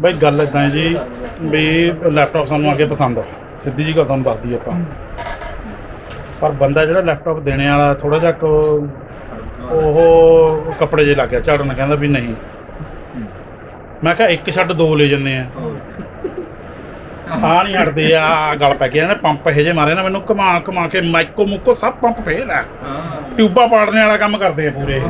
ਬਈ ਗੱਲ ਇਦਾਂ ਹੈ ਜੀ ਵੀ ਲੈਪਟਾਪ ਸਾਨੂੰ ਅੱਗੇ ਪਸੰਦ ਆ। ਸਿੱਧੀ ਜੀ ਗੱਲ ਤੁਹਾਨੂੰ ਦੱਸਦੀ ਆਪਾਂ। ਪਰ ਬੰਦਾ ਜਿਹੜਾ ਲੈਪਟਾਪ ਦੇਣੇ ਵਾਲਾ ਥੋੜਾ ਜਿਹਾ ਕੁ ਉਹ ਕੱਪੜੇ ਜੇ ਲੱਗ ਗਿਆ ਝਾੜਨ ਕਹਿੰਦਾ ਵੀ ਨਹੀਂ। ਮੈਂ ਕਿਹਾ ਇੱਕ ਛੱਡ ਦੋ ਲੈ ਜੰਨੇ ਆ। ਆ ਨਹੀਂ ਹਟਦੇ ਆ ਗੱਲ ਪੈ ਗਿਆ ਨਾ ਪੰਪ ਇਹ ਜੇ ਮਾਰੇ ਨਾ ਮੈਨੂੰ ਘੁਮਾ ਘੁਮਾ ਕੇ ਮਾਈਕੋ ਮੁੱਕੋ ਸਭ ਪੰਪ ਫੇਲ ਆ। ਟਿਊਬਾਂ ਪਾੜਨੇ ਵਾਲਾ ਕੰਮ ਕਰਦੇ ਆ ਪੂਰੇ।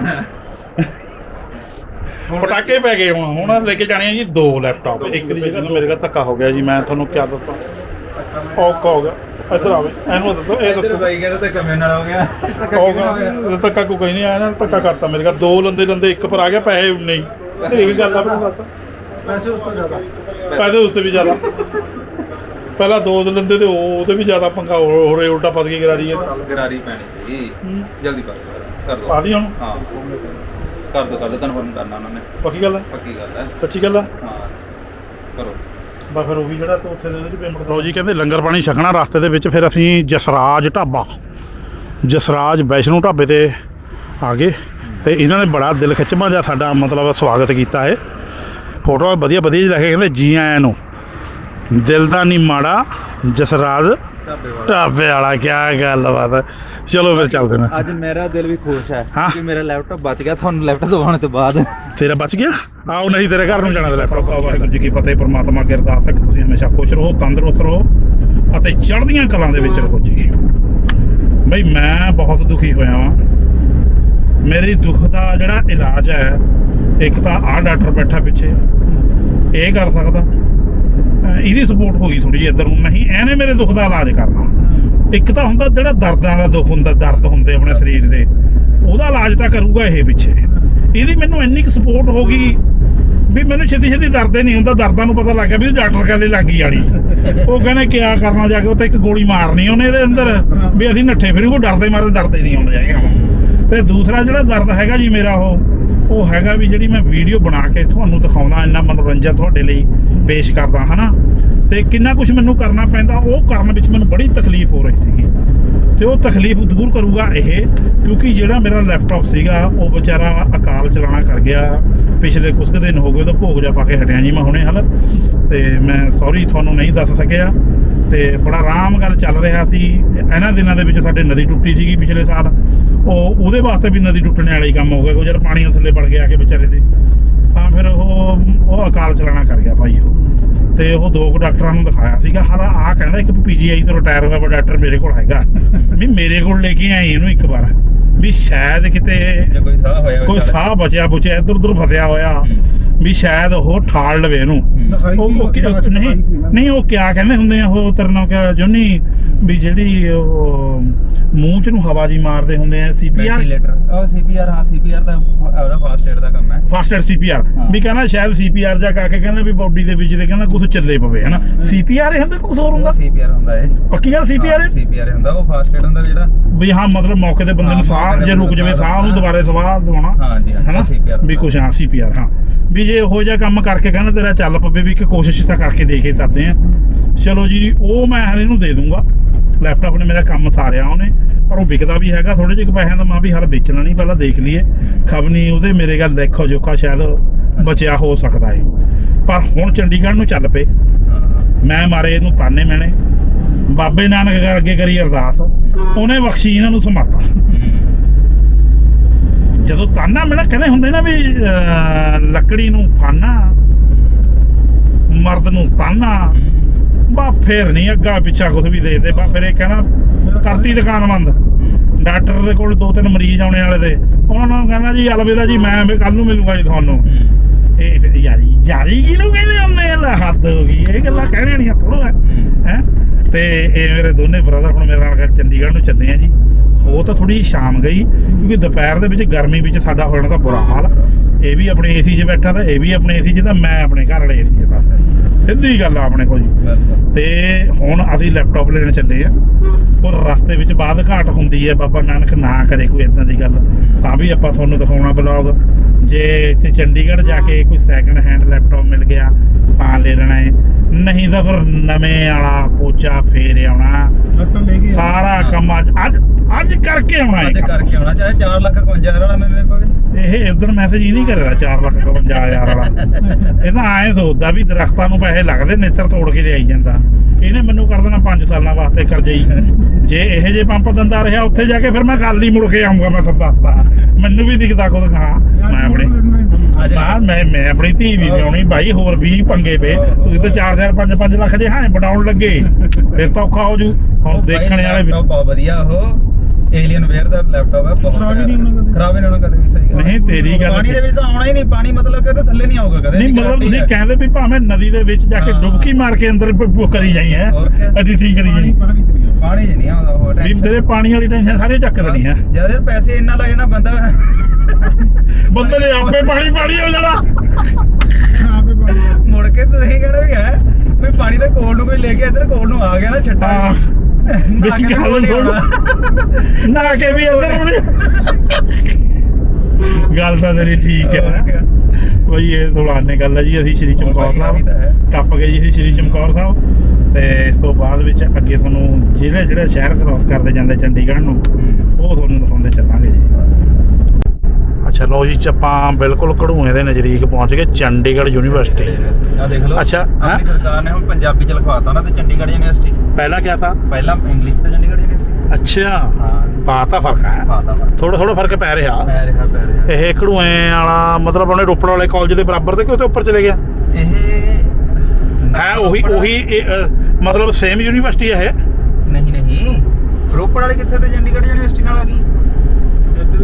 ਪਟਾਕੇ ਪੈ ਗਏ ਹੁਣ ਹੁਣ ਲੈ ਕੇ ਜਾਣੇ ਆ ਜੀ ਦੋ ਲੈਪਟਾਪ ਇੱਕ ਦੀ ਜਗ੍ਹਾ ਮੇਰੇ ਕੋਲ ਧੱਕਾ ਹੋ ਗਿਆ ਜੀ ਮੈਂ ਤੁਹਾਨੂੰ ਕੀ ਦੱਸਾਂ। ਔਖਾ ਹੋ ਗਿਆ। ਇੱਧਰ ਆਵੇ ਇਹਨੂੰ ਦੱਸੋ ਇਹ ਦੱਸੋ। ਬਾਈ ਕਹਿੰਦਾ ਤਾਂ ਕਮੇ ਨਾਲ ਹੋ ਗਿਆ। ਇਹ ਧੱਕਾ ਕੋ ਕੋਈ ਨਹੀਂ ਆਇਆ ਨਾ ਧੱਕਾ ਕਰਤਾ ਮੇਰੇ ਕੋਲ ਦੋ ਲੰਦੇ ਲੰਦੇ ਇੱਕ ਪਰ ਆ ਗਿਆ ਪੈਸੇ ਨਹੀਂ। ਇਹ ਵੀ ਗੱਲ ਆ ਮੈਨੂੰ ਦੱਸ ਪੈਸੇ ਉਸ ਤੋਂ ਜ਼ਿਆਦਾ। ਪੈਸੇ ਉਸ ਤੋਂ ਵੀ ਜ਼ਿਆਦਾ। ਪਹਿਲਾਂ ਦੋ ਦੇ ਲੰਦੇ ਤੇ ਉਹ ਉਹਦੇ ਵੀ ਜ਼ਿਆਦਾ ਪੰਗਾ ਹੋ ਰਿਹਾ ਉਲਟਾ ਪਦ ਕੀ ਕਰਾ ਰਹੀ ਹੈ। ਗਰਾਰੀ ਪੈਣੀ। ਜਲਦੀ ਕਰ ਕਰ ਦੋ ਆ ਲਈ ਹੁਣ। ਹਾਂ। ਕਰ ਦੋ ਕਰ ਦੋ ਕਨਫਰਮ ਕਰਨਾ ਉਹਨਾਂ ਨੇ। ਪੱਕੀ ਗੱਲ ਹੈ? ਪੱਕੀ ਗੱਲ ਹੈ। ਸੱਚੀ ਗੱਲ ਹੈ? ਹਾਂ। ਕਰੋ। ਬਸ ਫਿਰ ਉਹ ਵੀ ਜਿਹੜਾ ਤੂੰ ਉੱਥੇ ਦੇ ਉਹਦੀ ਪੇਮੈਂਟ ਲਓ ਜੀ ਕਹਿੰਦੇ ਲੰਗਰ ਪਾਣੀ ਛਕਣਾ ਰਸਤੇ ਦੇ ਵਿੱਚ ਫਿਰ ਅਸੀਂ ਜਸਰਾਜ ਢਾਬਾ ਜਸਰਾਜ ਵੈਸ਼ਨੂ ਢਾਬੇ ਤੇ ਆ ਗਏ ਤੇ ਇਹਨਾਂ ਨੇ ਬੜਾ ਦਿਲ ਖਿੱਚਵਾਂ ਜਿਹਾ ਸਾਡਾ ਮਤਲਬ ਸਵਾਗਤ ਕੀਤਾ ਹੈ ਫੋਟੋਆਂ ਵਧੀਆ ਵਧੀਆ ਜਿਹੀ ਲੈ ਕੇ ਕਹਿੰਦੇ ਜੀ ਆਇਆਂ ਨੂੰ। ਦਿਲ ਦਾ ਨਹੀਂ ਮਾੜਾ ਜਸਰਾਜ ਢਾਬੇ ਵਾਲਾ। ਢਾਬੇ ਵਾਲਾ ਕੀ ਗੱਲ ਬਾਤ ਹੈ। ਚਲੋ ਫਿਰ ਚੱਲਦੇ ਨੇ। ਅੱਜ ਮੇਰਾ ਦਿਲ ਵੀ ਖੁਸ਼ ਹੈ ਹਾਂ। ਕਿ ਮੇਰਾ ਲੈਪਟਾਪ ਬਚ ਗਿਆ ਤੁਹਾਨੂੰ ਲੈਪਟਾਪ ਦਵਾਉਣ ਤੋਂ ਬਾਅਦ। ਤੇਰਾ ਬਚ ਗਿਆ? ਆਓ ਨਹੀਂ ਤੇਰੇ ਘਰ ਨੂੰ ਜਾਣਾ ਤੇ ਲੈਪਟਾਪ ਵਾਹਿਗੁਰੂ ਜੀ ਕੀ ਫਤਿਹ ਪ੍ਰਮਾਤਮਾ ਅੱਗੇ ਅਰਦਾਸ ਹੈ ਕਿ ਤੁਸੀਂ ਹਮੇਸ਼ਾ ਖੁਸ਼ ਰਹੋ ਤੰਦਰੁਸਤ ਰਹੋ ਅਤੇ ਚੜ੍ਹਦੀਆਂ ਕਲਾਂ ਦੇ ਵਿੱਚ ਰਹੋ ਜੀ। ਬਈ ਮੈਂ ਬਹੁਤ ਦੁਖੀ ਹੋਇਆ ਵਾਂ। ਮੇਰੀ ਦੁੱਖ ਦਾ ਜਿਹੜਾ ਇਲਾਜ ਹੈ ਇੱਕ ਤਾਂ ਆਹ ਡਾਕਟਰ ਬੈਠਾ ਪਿੱਛੇ। ਇਹ ਕਰ ਸਕਦਾ। ਇਹਦੀ ਸਪੋਰਟ ਹੋ ਗਈ ਥੋੜੀ ਜਿਹੀ ਇੱਧਰ ਨੂੰ। ਨਹੀਂ ਇਹਨੇ ਮੇਰੇ ਦੁੱਖ ਦਾ ਇਲਾਜ ਕਰਨਾ। ਇੱਕ ਤਾਂ ਹੁੰਦਾ ਜਿਹੜਾ ਦਰਦਾਂ ਦਾ ਦੁੱਖ ਹੁੰਦਾ, ਦਰਦ ਹੁੰਦੇ ਆਪਣੇ ਸਰੀਰ ਦੇ, ਉਹਦਾ ਇਲਾਜ ਤਾਂ ਕਰੂਗਾ ਇਹ ਪਿੱਛੇ। ਇਹਦੀ ਮੈਨੂੰ ਇੰਨੀ ਕੁ ਸਪੋਰਟ ਹੋ ਗਈ ਵੀ ਮੈਨੂੰ ਛੇਤੀ ਛੇਤੀ ਦਰਦੇ ਨਹੀਂ ਹੁੰਦਾ। ਦਰਦਾਂ ਨੂੰ ਪਤਾ ਲੱਗ ਗਿਆ ਵੀ ਇਹ ਡਾਕਟਰ ਕਹਿੰਦੇ ਲੱਗੀ ਵਾਲੀ ਉਹ ਕਹਿੰਦੇ ਕਿਆ ਕਰਨਾ ਜਾ ਕੇ ਉਹ ਤਾਂ ਇੱਕ ਗੋਲੀ ਮਾਰਨੀ ਉਹਨੇ ਇਹਦੇ ਅੰਦਰ ਵੀ ਅਸੀਂ ਨੱਠੇ ਫਿਰ, ਉਹ ਡਰਦੇ ਮਾਰੇ ਡਰਦੇ ਨਹੀਂ ਆਉਂਦੇ ਹੈਗੇ। ਤੇ ਦੂਸਰਾ ਜਿਹੜਾ ਦਰਦ ਹੈਗਾ ਜੀ ਮੇਰਾ ਉਹ ਉਹ ਹੈਗਾ ਵੀ ਜਿਹੜੀ ਮੈਂ ਵੀਡੀਓ ਬਣਾ ਕੇ ਤੁਹਾਨੂੰ ਦਿਖਾਉਂਦਾ, ਇੰਨਾ ਮਨੋਰੰਜਨ ਤੁਹਾਡੇ ਲਈ। ਪੇਸ਼ ਕਰਦਾ, ਹਨਾ? ਤੇ ਕਿੰਨਾ ਕੁਝ ਮੈਨੂੰ ਕਰਨਾ ਪੈਂਦਾ, ਉਹ ਕਰਨ ਵਿੱਚ ਮੈਨੂੰ ਬੜੀ ਤਕਲੀਫ ਹੋ ਰਹੀ ਸੀਗੀ। ਤੇ ਉਹ ਤਕਲੀਫ ਦੂਰ ਕਰੂਗਾ ਇਹ, ਕਿਉਂਕਿ ਜਿਹੜਾ ਮੇਰਾ ਲੈਪਟਾਪ ਸੀਗਾ, ਉਹ ਵਿਚਾਰਾ ਅਕਾਲ ਚਲਾਣਾ ਕਰ ਗਿਆ। ਪਿਛਲੇ ਕੁਝ ਕੁ ਦਿਨ ਹੋ ਗਏ, ਉਹਦਾ ਭੋਗ ਜਾ ਪਾ ਕੇ ਹਟਿਆ ਜੀ ਮੈਂ ਹੁਣੇ ਹਲ ਤੇ ਮੈਂ ਸੌਰੀ ਤੁਹਾਨੂੰ ਨਹੀਂ ਦੱਸ ਸਕਿਆ। ਤੇ ਬੜਾ ਆਰਾਮ ਨਾਲ ਚੱਲ ਰਿਹਾ ਸੀ। ਇਹਨਾਂ ਦਿਨਾਂ ਦੇ ਵਿੱਚ ਸਾਡੇ ਨਦੀ ਟੁੱਟੀ ਸੀਗੀ ਪਿਛਲੇ ਸਾਲ। ਉਹ ਉਹਦੇ ਵਾਸਤੇ ਵੀ ਨਦੀ ਟੁੱਟਣ ਵਾਲਾ ਹੀ ਕੰਮ ਹੋ ਗਿਆ ਕੋਈ ਜਦ ਪਾਣੀ ਥੱਲੇ ਵੜ ਗਿਆ ਕਿ ਵਿਚਾਰੇ ਦੇ। ਤਾਂ ਫਿਰ ਉਹ ਉਹ ਅਕਾਲ ਚਲਾਣਾ ਕਰ ਗਿਆ ਭਾਈ ਉਹ। ਤੇ ਉਹ ਦੋ ਡਾਕਟਰਾਂ ਨੂੰ ਦਿਖਾਇਆ ਸੀਗਾ। ਹਾਲਾ ਆ ਕਹਿੰਦਾ ਇੱਕ ਪੀਜੀਆਈ ਤੋਂ ਰਿਟਾਇਰ ਹੋਇਆ ਡਾਕਟਰ ਮੇਰੇ ਕੋਲ ਹੈਗਾ। ਵੀ ਮੇਰੇ ਕੋਲ ਲੈ ਕੇ ਆਏ ਇਹਨੂੰ ਇੱਕ ਵਾਰ। ਵੀ ਸ਼ਾਇਦ ਕਿਤੇ ਕੋਈ ਸਾਹ ਹੋਇਆ ਕੋਈ ਸਾਹ ਬਚਿਆ ਬੁਚਿਆ ਇੱਧਰ ਉੱਧਰ ਫਸਿਆ ਹੋਇਆ। ਵੀ ਸ਼ਾਇਦ ਉਹ ਠਾਲ ਲਵੇ ਇਹਨੂੰ। ਉਹ ਨਹੀਂ ਨਹੀਂ ਉਹ ਕਿਆ ਕਹਿੰਦੇ ਹੁੰਦੇ ਆ ਉਹ ਤੇਰੇ ਨਾਲ ਕਿਆ ਜੋਨੀ ਵੀ ਜਿਹੜੀ ਉਹ ਮੂੰਹ ਚ ਨੂੰ ਹਵਾ ਜੀ ਮਾਰਦੇ ਹੁੰਦੇ ਆ ਸੀਪੀਆਰ ਉਹ ਸੀਪੀਆਰ ਹਾਂ ਸੀਪੀਆਰ ਦਾ ਉਹਦਾ ਫਾਸਟ ਏਡ ਦਾ ਕੰਮ ਹੈ। Fast add CPR. ਵੀ ਕਹਿੰਦਾ ਸ਼ਾਇਦ ਸੀਪੀਆਰ ਜਾ ਕਰਕੇ ਕਹਿੰਦਾ ਵੀ ਬਾਡੀ ਦੇ ਵਿੱਚ ਤੇ ਕਹਿੰਦਾ ਕੁਝ ਚੱਲੇ ਪਵੇ ਹਨਾ? ਸੀਪੀਆਰ ਇਹ ਹੁੰਦਾ ਕੁਝ ਹੋਰ ਹੁੰਦਾ? ਸੀਪੀਆਰ ਹੁੰਦਾ ਹੈ ਪੱਕੀ ਗੱਲ ਸੀਪੀਆਰ ਸੀਪੀਆਰ ਹੁੰਦਾ ਉਹ ਫਾਸਟ ਏਡ ਹੁੰਦਾ ਜਿਹੜਾ। ਵੀ ਹਾਂ ਮਤਲਬ ਮੌਕੇ ਤੇ ਬੰਦੇ ਨੂੰ ਸਾਹ ਜੇ ਰੁਕ ਜਾਵੇ ਨੂੰ ਸਾਹ ਉਹਨੂੰ ਦੁਬਾਰੇ ਸਵਾਹ ਦਵਾਉਣਾ ਹਾਂ ਜੀ ਹਨਾ? ਸੀਪੀਆਰ ਵੀ ਕੁਛ ਹਾਂ ਸੀਪੀਆਰ ਹਾਂ। ਵੀ ਜੇ ਉਹੋ ਜਿਹਾ ਕੰਮ ਕਰਕੇ ਕਹਿੰਦਾ ਤੇਰਾ ਚੱਲ ਪਵੇ ਵੀ ਇੱਕ ਕੋਸ਼ਿਸ਼ ਤਾਂ ਕਰਕੇ ਦੇ ਕੇ ਕਰਦੇ ਆ। ਚਲੋ ਜੀ ਉਹ ਮੈਂ ਹਲੇ ਨੂੰ ਦੇ ਦੂੰਗਾ ਲੈਪਟਾਪ ਨੇ ਮੇਰਾ ਕੰਮ ਸਾਰਿਆ ਉਹਨੇ ਪਰ ਉਹ ਵਿਕਦਾ ਵੀ ਹੈਗਾ ਥੋੜੇ ਜਿਹੇ ਪੈਸਿਆਂ ਦਾ ਮੈਂ ਵੀ ਹਾਲ ਵੇਚਣਾ ਨਹੀਂ ਪਹਿਲਾਂ ਦੇਖ ਲਈਏ। ਖਬਨੀ ਉਹਦੇ ਮੇਰੇ ਗੱਲ ਦੇਖੋ ਜੋਖਾ ਸ਼ਾਇਦ ਬਚਿਆ ਹੋ ਸਕਦਾ ਹੈ ਪਰ ਹੁਣ ਚੰਡੀਗੜ੍ਹ ਨੂੰ ਚੱਲ ਪਏ। ਮੈਂ ਮਾਰੇ ਇਹਨੂੰ ਤਾਨੇ ਮੈਨੇ। ਬਾਬੇ ਨਾਨਕ ਕਰ ਅੱਗੇ ਕਰੀ ਅਰਦਾਸ ਉਹਨੇ ਬਖਸ਼ੀ ਇਹਨਾਂ ਨੂੰ ਸਮਾਤਾ। ਜਦੋਂ ਤਾਨਾ ਮੇਣਾ ਕਹਿੰਦੇ ਹੁੰਦੇ ਨਾ ਵੀ ਅਹ, ਲੱਕੜੀ ਨੂੰ ਫਾਨਾ ਮਰਦ ਨੂੰ ਤਾਨਾ ਬਾ ਫੇਰ ਨਹੀਂ ਅੱਗਾ ਪਿੱਛਾ ਕੁਝ ਵੀ ਦੇ ਦੇ। ਬਾ ਫਿਰ ਇਹ ਕਹਿੰਦਾ ਕਰਤੀ ਦੁਕਾਨ ਬੰਦ। ਡਾਕਟਰ ਦੇ ਕੋਲ ਦੋ ਤਿੰਨ ਮਰੀਜ਼ ਆਉਣੇ ਵਾਲੇ ਦੇ। ਉਹਨਾਂ ਨੂੰ ਕਹਿੰਦਾ ਜੀ ਅਲਵਿਦਾ ਜੀ ਮੈਂ ਕੱਲ ਨੂੰ ਮਿਲੂੰਗਾ ਜੀ ਤੁਹਾਨੂੰ। ਇਹ ਫਿਰ ਯਾਰੀ ਯਾਰੀ ਕਿਹਨੂੰ ਕਹਿੰਦੇ ਹੁੰਦੇ ਆ? ਹੱਦ ਹੋ ਗਈ। ਇਹ ਗੱਲਾਂ ਕਹਿਣੀਆਂ ਨਹੀਂ ਥੋੜਾ ਹੈ। ਤੇ ਇਹ ਮੇਰੇ ਦੋਨੇ ਬ੍ਰਦਰ ਹੁਣ ਮੇਰੇ ਨਾਲ ਚੰਡੀਗੜ੍ਹ ਨੂੰ ਚੱਲੇ ਆ ਜੀ। ਉਹ ਤਾਂ ਥੋੜੀ ਸ਼ਾਮ ਗਈ ਕਿਉਂਕਿ ਦੁਪਹਿਰ ਦੇ ਵਿੱਚ ਗਰਮੀ ਵਿੱਚ ਸਾਡਾ ਹੋ ਜਾਣਾ ਤਾਂ ਬੁਰਾ ਹਾਲ। ਇਹ ਵੀ ਆਪਣੇ ਏਸੀ 'ਚ ਬੈਠਾ ਤਾਂ ਇਹ ਵੀ ਆਪਣੇ ਏਸੀ 'ਚ ਤਾਂ ਮੈਂ ਆਪਣੇ ਘਰ ਵਾਲੇ ਏਸੀ 'ਚ ਬੈਠਾ। ਸਿੱਧੀ ਗੱਲ ਆ ਆਪਣੇ ਕੋਲ ਜੀ। ਤੇ ਹੁਣ ਅਸੀਂ ਲੈਪਟਾਪ ਲੈਣ ਚੱਲੇ ਆ। ਪਰ ਰਸਤੇ ਵਿੱਚ ਬਾਅਦ ਘਾਟ ਹੁੰਦੀ ਹੈ ਬਾਬਾ ਨਾਨਕ ਨਾ ਕਰੇ ਕੋਈ ਇਦਾਂ ਦੀ ਗੱਲ। ਤਾਂ ਵੀ ਆਪਾਂ ਤੁਹਾਨੂੰ ਦਿਖਾਉਣਾ ਬਲੌਗ ਜੇ ਇੱਥੇ ਚੰਡੀਗੜ੍ਹ ਜਾ ਕੇ ਕੋਈ ਸੈਕੰਡ ਹੈਂਡ ਲੈਪਟਾਪ ਮਿਲ ਗਿਆ ਤਾਂ ਲੈ ਲੈਣਾ ਹੈ। ਨਹੀਂ ਤਾਂ ਫਿਰ ਨਵੇਂ ਵਾਲਾ ਪੋਚਾ ਫੇਰ ਆਉਣਾ। ਸਾਰਾ ਕੰਮ ਅੱਜ ਅੱਜ ਅੱਜ ਕਰਕੇ ਆਉਣਾ ਅੱਜ ਹੈ ਕਰਕੇ ਆਉਣਾ ਚਾਹੇ 4 ਲੱਖ 51 ਹਜ਼ਾਰ ਵਾਲਾ ਮਿਲੇ ਪਵੇ ਇਹ ਉਧਰ ਮੈਸੇਜ ਹੀ ਨਹੀਂ ਕਰਦਾ 4 ਲੱਖ 55000 ਵਾਲਾ। ਇਹ ਤਾਂ ਐਂ ਸੋਚਦਾ ਵੀ ਦਰਖਤਾਂ ਨੂੰ ਪੈਸੇ ਲੱਗਦੇ ਨੇਤਰ ਤੋੜ ਕੇ ਲਿਆਈ ਜਾਂਦਾ। ਇਹਨੇ ਮੈਨੂੰ ਕਰ ਦੇਣਾ 5 ਸਾਲਾਂ ਵਾਸਤੇ ਕਰਜਈ ਜੇ ਇਹ ਜੇ ਪੰਪ ਦਿੰਦਾ ਰਿਹਾ ਉੱਥੇ ਜਾ ਕੇ ਫਿਰ ਮੈਂ ਗੱਲ ਹੀ ਮੁੜ ਕੇ ਆਉਂਗਾ ਮੈਂ ਤੁਹਾਨੂੰ ਦੱਸਦਾ। ਮੈਨੂੰ ਵੀ ਦਿਖਦਾ ਖੁਦ ਹਾਂ ਮੈਂ ਆਪਣੇ ਅੱਜ ਬਾਹਰ ਮੈਂ ਮੈਂ ਆਪਣੀ ਧੀ ਵੀ ਵਿਆਉਣੀ ਬਾਈ ਹੋਰ ਵੀ ਪੰਗੇ ਪਏ। ਤੁਸੀਂ ਤਾਂ 4 4 5 5 ਲੱਖ ਦੇ ਹਾਂ ਬਣਾਉਣ ਲੱਗੇ। ਫਿਰ ਤਾਂ ਔਖਾ ਹੋ ਜੂ। ਹੁਣ ਦੇਖਣ ਵਾਲੇ ਬਹੁਤ ਵਧੀਆ ਉਹ। ਏਲੀਅਨ ਵੇਅਰ ਦਾ ਲੈਪਟਾਪ ਹੈ ਬਹੁਤ ਖਰਾਬ ਹੀ ਨਹੀਂ ਹੋਣਾ ਕਦੇ। ਖਰਾਬ ਹੀ ਨਹੀਂ ਹੋਣਾ ਕਦੇ ਵੀ ਸਹੀ ਗੱਲ। ਨਹੀਂ, ਤੇਰੀ ਗੱਲ ਪਾਣੀ ਦੇ ਵਿੱਚ ਤਾਂ ਆਉਣਾ ਹੀ ਨਹੀਂ ਪਾਣੀ ਮਤਲਬ ਕਿ ਥੱਲੇ ਨਹੀਂ ਆਊਗਾ ਕਦੇ। ਨਹੀਂ ਮਤਲਬ ਤੁਸੀਂ ਕਹਿੰਦੇ ਵੀ ਭਾਵੇਂ ਨਦੀ ਦੇ ਵਿੱਚ ਜਾ ਕੇ। ਡੁਬਕੀ ਮਾਰ ਕੇ ਅੰਦਰ ਕਰੀ ਜਾਈ ਹੈ? ਹੋਰ ਕਿਆ। ਐਡੀਟਿੰਗ ਕਰੀ ਜਾਈ ਪਾਣੀ ਨਹੀਂ ਆਉਂਦਾ। ਉਹ ਵੀ। ਤੇਰੇ ਪਾਣੀ ਵਾਲੀ ਟੈਨਸ਼ਨ ਸਾਰੇ ਚੱਕ ਦੇਣੀ ਹੈ ਜਦ ਯਾਰ ਪੈਸੇ ਇੰਨਾ ਲੱਗ ਜਾਣਾ ਬੰਦਾ। ਬੰਦੇ ਨੇ ਆਪੇ ਪਾਣੀ ਪਾਣੀ ਹੋ ਜਾਣਾ। ਮੁੜ ਕੇ ਤੁਸੀਂ ਕਹਿਣਾ ਵੀ ਹੈ ਵੀ ਪਾਣੀ ਦੇ ਕੋਲ ਨੂੰ ਕੋਈ ਲੈ ਕੇ ਇੱਧਰ ਕੋਲ ਨੂੰ ਆ ਗਿਆ ਨਾ ਛੱਟਾ ਗੱਲ ਕੋਲ ਨਹੀਂ ਆਉਣਾ। ਨਾ ਕੇ ਵੀ ਅੰਦਰ ਆਉਣੇ ਗੱਲ ਤਾਂ ਤੇਰੀ ਠੀਕ ਹੈ ਕਿਆ। ਬਈ ਇਹ ਥੋੜਾਨੇ ਗੱਲ ਹੈ ਜੀ ਅਸੀਂ ਸ਼੍ਰੀ ਚਮਕੌਰ। ਸਾਹਿਬ ਟੱਪ ਗਏ ਜੀ ਅਸੀਂ ਸ਼੍ਰੀ ਚਮਕੌਰ ਸਾਹਿਬ ਤੇ ਇਸ ਤੋਂ ਬਾਅਦ ਵਿੱਚ ਅੱਗੇ ਤੁਹਾਨੂੰ ਜਿਹੜੇ ਜਿਹੜੇ ਸ਼ਹਿਰ ਕ੍ਰਾਸ ਕਰਦੇ ਜਾਂਦੇ ਚੰਡੀਗੜ੍ਹ ਨੂੰ ਉਹ ਤੁਹਾਨੂੰ ਦਿਖਾਉਂਦੇ ਚੱਲਾਂਗੇ ਜੀ ਅੱਛਾ ਲੋ ਜੀ ਚੱਪਾਂ ਬਿਲਕੁਲ ਕਢੂਏ ਦੇ ਨਜ਼ਦੀਕ ਪਹੁੰਚ ਗਏ ਚੰਡੀਗੜ੍ਹ ਯੂਨੀਵਰਸਿਟੀ। ਆ ਦੇਖ ਲਓ ਅੱਛਾ, ਹੈਂ? ਆਪਣੀ ਸਰਕਾਰ ਨੇ ਹੁਣ ਪੰਜਾਬੀ ਚ ਲਿਖਵਾਤਾ ਨਾ ਤੇ ਚੰਡੀਗੜ੍ਹ ਯੂਨੀਵਰਸਿਟੀ। ਪਹਿਲਾਂ ਕਿਆ ਥਾ? ਪਹਿਲਾਂ ਇੰਗਲਿਸ਼ ਤੇ ਚੰਡੀਗੜ੍ਹ ਯੂਨੀਵਰਸਿਟੀ। ਅੱਛਾ ਹਾਂ। ਬਾਤ ਫ਼ਰਕ ਹੈ। ਪਾਤਾ ਥੋੜਾ ਥੋੜਾ ਫ਼ਰਕ ਪੈ ਰਿਹਾ। ਪੈ ਰਿਹਾ ਪੈ ਰਿਹਾ। ਇਹ ਘੜੂਏ ਵਾਲਾ ਮਤਲਬ ਉਹਨੇ ਰੋਪੜ ਵਾਲੇ ਕਾਲਜ ਦੇ ਬਰਾਬਰ ਤੇ ਕਿ ਉਹਦੇ ਉੱਪਰ ਚਲੇ ਗਿਆ? ਇਹ ਹੈ ਉਹੀ ਉਹੀ ਇਹ, ਮਤਲਬ ਸੇਮ ਯੂਨੀਵਰਸਿਟੀ ਹੈ ਨਹੀਂ ਨਹੀਂ। ਰੋਪੜ ਵਾਲੀ ਕਿੱਥੇ ਤੇ ਚੰਡੀਗੜ੍ਹ ਯੂਨੀਵਰਸਿਟੀ ਨਾਲ ਆ ਗਈ? ਇਹ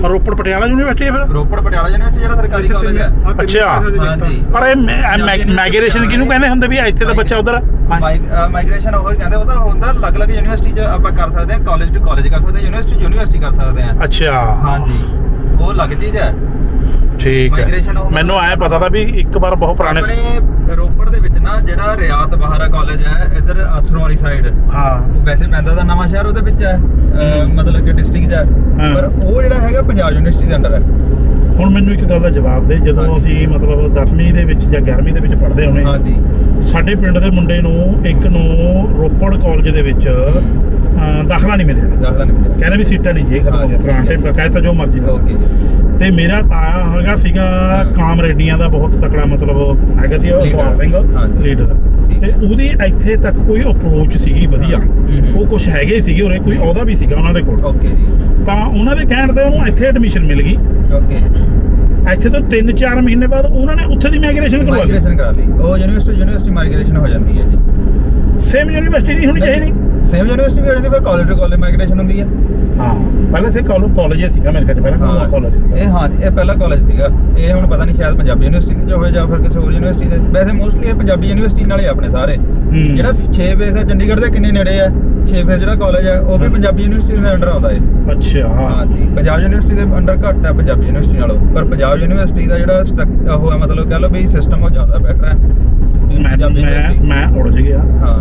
ਰੋਪੜ ਪਟਿਆਲਾ ਯੂਨੀਵਰਸਿਟੀ ਹੈ ਫਿਰ? ਰੋਪੜ ਪਟਿਆਲਾ ਯੂਨੀਵਰਸਿਟੀ ਜਿਹੜਾ ਸਰਕਾਰੀ ਕਾਲਜ ਹੈ। ਅੱਛਾ। ਹਾਂਜੀ। ਪਰ ਇਹ ਮਾਈਗ੍ਰੇਸ਼ਨ ਕਿਹਨੂੰ ਕਹਿੰਦੇ ਹੁੰਦੇ ਵੀ ਇੱਥੇ ਤਾਂ ਬੱਚਾ ਉਧਰ ਮਾਈਗ੍ਰੇਸ਼ਨ ਉਹ ਹੀ ਕਹਿੰਦੇ ਉਹ ਤਾਂ ਹੁੰਦਾ ਅਲੱਗ-ਅਲੱਗ ਯੂਨੀਵਰਸਿਟੀ ਚ ਆਪਾਂ ਕਰ ਸਕਦੇ ਹਾਂ ਕਾਲਜ ਟੂ ਕਾਲਜ ਕਰ ਸਕਦੇ ਹਾਂ ਯੂਨੀਵਰਸਿਟੀ ਯੂਨੀਵਰਸਿਟੀ ਕਰ ਸਕਦੇ ਹਾਂ। ਅੱਛਾ। ਹਾਂਜੀ। ਉਹ ਅਲੱਗ ਚੀਜ਼ ਹੈ। ਠੀਕ ਹੈ। ਮੈਨੂੰ ਐ ਪਤਾ ਤਾਂ ਵੀ ਇੱਕ ਵਾਰ ਬਹੁਤ ਪੁਰਾਣੇ ਆਪਣੇ ਰੋਪੜ ਦੇ ਵਿੱਚ ਨਾ ਜਿਹੜਾ ਰਿਆਤ ਬਹਾਰਾ ਕਾਲਜ ਹੈ ਇੱਧਰ ਅਸਰੋਂ ਵਾਲੀ ਸਾਈਡ ਹਾਂ ਵੈਸੇ ਪੈਂਦਾ ਤਾਂ ਨਵਾਂ ਸ਼ਹਿਰ ਉਹਦੇ ਵਿੱਚ ਹੈ ਅਹ। ਮਤਲਬ ਕਿ ਡਿਸਟ੍ਰਿਕਟ ਹੈ ਹਾਂ। ਪਰ ਉਹ ਜਿਹੜਾ ਹੈਗਾ ਪੰਜਾਬ ਯੂਨੀਵਰਸਿਟੀ ਦੇ ਅੰਡਰ ਹੈ ਹੁਣ ਮੈਨੂੰ ਇੱਕ ਗੱਲ ਦਾ ਜਵਾਬ ਦੇ ਜਦੋਂ। ਅਸੀਂ ਮਤਲਬ 10ਵੀਂ ਦੇ ਵਿੱਚ ਜਾਂ 11ਵੀਂ ਦੇ ਵਿੱਚ ਪੜ੍ਹਦੇ ਹੋਣੇ ਹਾਂਜੀ। ਸਾਡੇ ਪਿੰਡ ਦੇ ਮੁੰਡੇ ਨੂੰ ਇੱਕ ਨੂੰ ਰੋਪੜ ਕਾਲਜ ਦੇ ਵਿੱਚ ਦਾਖਲਾ ਨਹੀਂ ਮਿਲਿਆ। ਦਾਖਲਾ ਨਹੀਂ ਮਿਲਿਆ। ਕਹਿੰਦੇ ਵੀ ਸੀਟਾਂ ਨਹੀਂ ਜੇ ਖਤਮ ਹੋ ਗਈਆਂ ਗ੍ਰਾਂਟੇ ਕਹਿੰਦਾ ਜੋ ਮਰਜ਼ੀ। ਓਕੇ। ਤੇ ਮੇਰਾ ਤਾਇਆ ਹੈਗਾ ਸੀਗਾ ਕਾਮਰੇਡੀਆਂ ਦਾ ਬਹੁਤ ਤਕੜਾ ਮਤਲਬ ਹੈਗਾ ਸੀ ਉਹ ਸਿੰਘ। ਲੀਡਰ ਤੇ। ਉਹਦੀ ਇੱਥੇ ਤੱਕ ਕੋਈ ਅਪਰੋਚ ਸੀਗੀ ਵਧੀਆ। ਉਹ ਕੁਝ ਹੈਗੇ ਸੀਗੇ ਉਰੇ ਕੋਈ ਅਹੁਦਾ ਵੀ ਸੀਗਾ ਉਹਨਾਂ ਦੇ ਕੋਲ। ਓਕੇ ਜੀ। ਤਾਂ ਉਹਨਾਂ ਦੇ ਕਹਿਣ ਤੇ ਉਹਨੂੰ ਇੱਥੇ ਐਡਮਿਸ਼ਨ ਮਿਲ ਗਈ। ਓਕੇ। ਇੱਥੇ ਤੋਂ 3-4 ਮਹੀਨੇ ਬਾਅਦ ਉਹਨਾਂ ਨੇ ਉੱਥੇ ਦੀ ਮਾਈਗ੍ਰੇਸ਼ਨ ਕਰਵਾ ਲਈ। ਮਾਈਗ੍ਰੇਸ਼ਨ ਕਰਾ ਲਈ। ਉਹ ਯੂਨੀਵਰਸਿਟੀ ਯੂਨੀਵਰਸਿਟੀ ਮਾਈਗ੍ਰੇਸ਼ਨ ਹੋ ਜਾਂਦੀ ਹੈ ਜੀ। ਸੇਮ ਯੂਨੀਵਰਸਿਟੀ ਨਹੀਂ ਹੋਣੀ ਚਾਹੀਦੀ। ਸੇਮ ਯੂਨੀਵਰਸਿਟੀ ਵੀ ਹੋ ਜਾਂਦੀ ਪਰ ਕਾਲਜ ਟੂ ਕਾਲਜ ਮਾਈਗ੍ਰੇਸ਼ਨ ਹੁੰਦੀ ਹੈ ਹਾਂ। ਪਹਿਲਾਂ ਸੇ ਕਾਲਜ ਕਾਲਜ ਹੀ ਸੀਗਾ ਮੇਰੇ ਖਿਆਲ ਪਹਿਲਾਂ ਕਾਲਜ ਇਹ ਹਾਂ ਇਹ ਪਹਿਲਾ ਕਾਲਜ ਸੀਗਾ। ਇਹ ਹੁਣ ਪਤਾ ਨਹੀਂ ਸ਼ਾਇਦ ਪੰਜਾਬੀ ਯੂਨੀਵਰਸਿਟੀ ਦੇ ਹੋਵੇ ਜਾਂ ਫਿਰ ਕਿਸੇ ਹੋਰ ਯੂਨੀਵਰਸਿਟੀ ਦੇ। ਵੈਸੇ ਮੋਸਟਲੀ ਇਹ ਪੰਜਾਬੀ ਯੂਨੀਵਰਸਿਟੀ ਨਾਲ ਹੀ ਆਪਣੇ ਸਾਰੇ। ਜਿਹੜਾ 6 ਫੇਸ ਹੈ ਚੰਡੀਗੜ੍ਹ ਦੇ ਕਿੰਨੇ ਨੇੜੇ ਹੈ 6 ਫੇਸ ਜਿਹੜਾ ਕਾਲਜ ਹੈ ਉਹ ਵੀ ਪੰਜਾਬੀ ਯੂਨੀਵਰਸਿਟੀ ਦੇ ਅੰਡਰ ਆਉਂਦਾ ਹੈ ਅੱਛਾ ਹਾਂ। ਜੀ ਪੰਜਾਬ ਯੂਨੀਵਰਸਿਟੀ ਦੇ ਅੰਡਰ ਘੱਟ ਹੈ ਪੰਜਾਬੀ ਯੂਨੀਵਰਸਿਟੀ ਨਾਲੋਂ। ਪਰ ਪੰਜਾਬ ਯੂਨੀਵਰਸਿਟੀ ਦਾ ਜਿਹੜਾ ਉਹ ਹੈ ਮਤਲਬ ਕਹ ਲਓ ਵੀ ਸਿਸਟਮ ਉਹ ਜ਼ਿਆਦਾ ਬੈਟਰ ਹੈ ਮੈਂ ਮੈਂ ਉਲਝ ਗਿਆ। ਹਾਂ।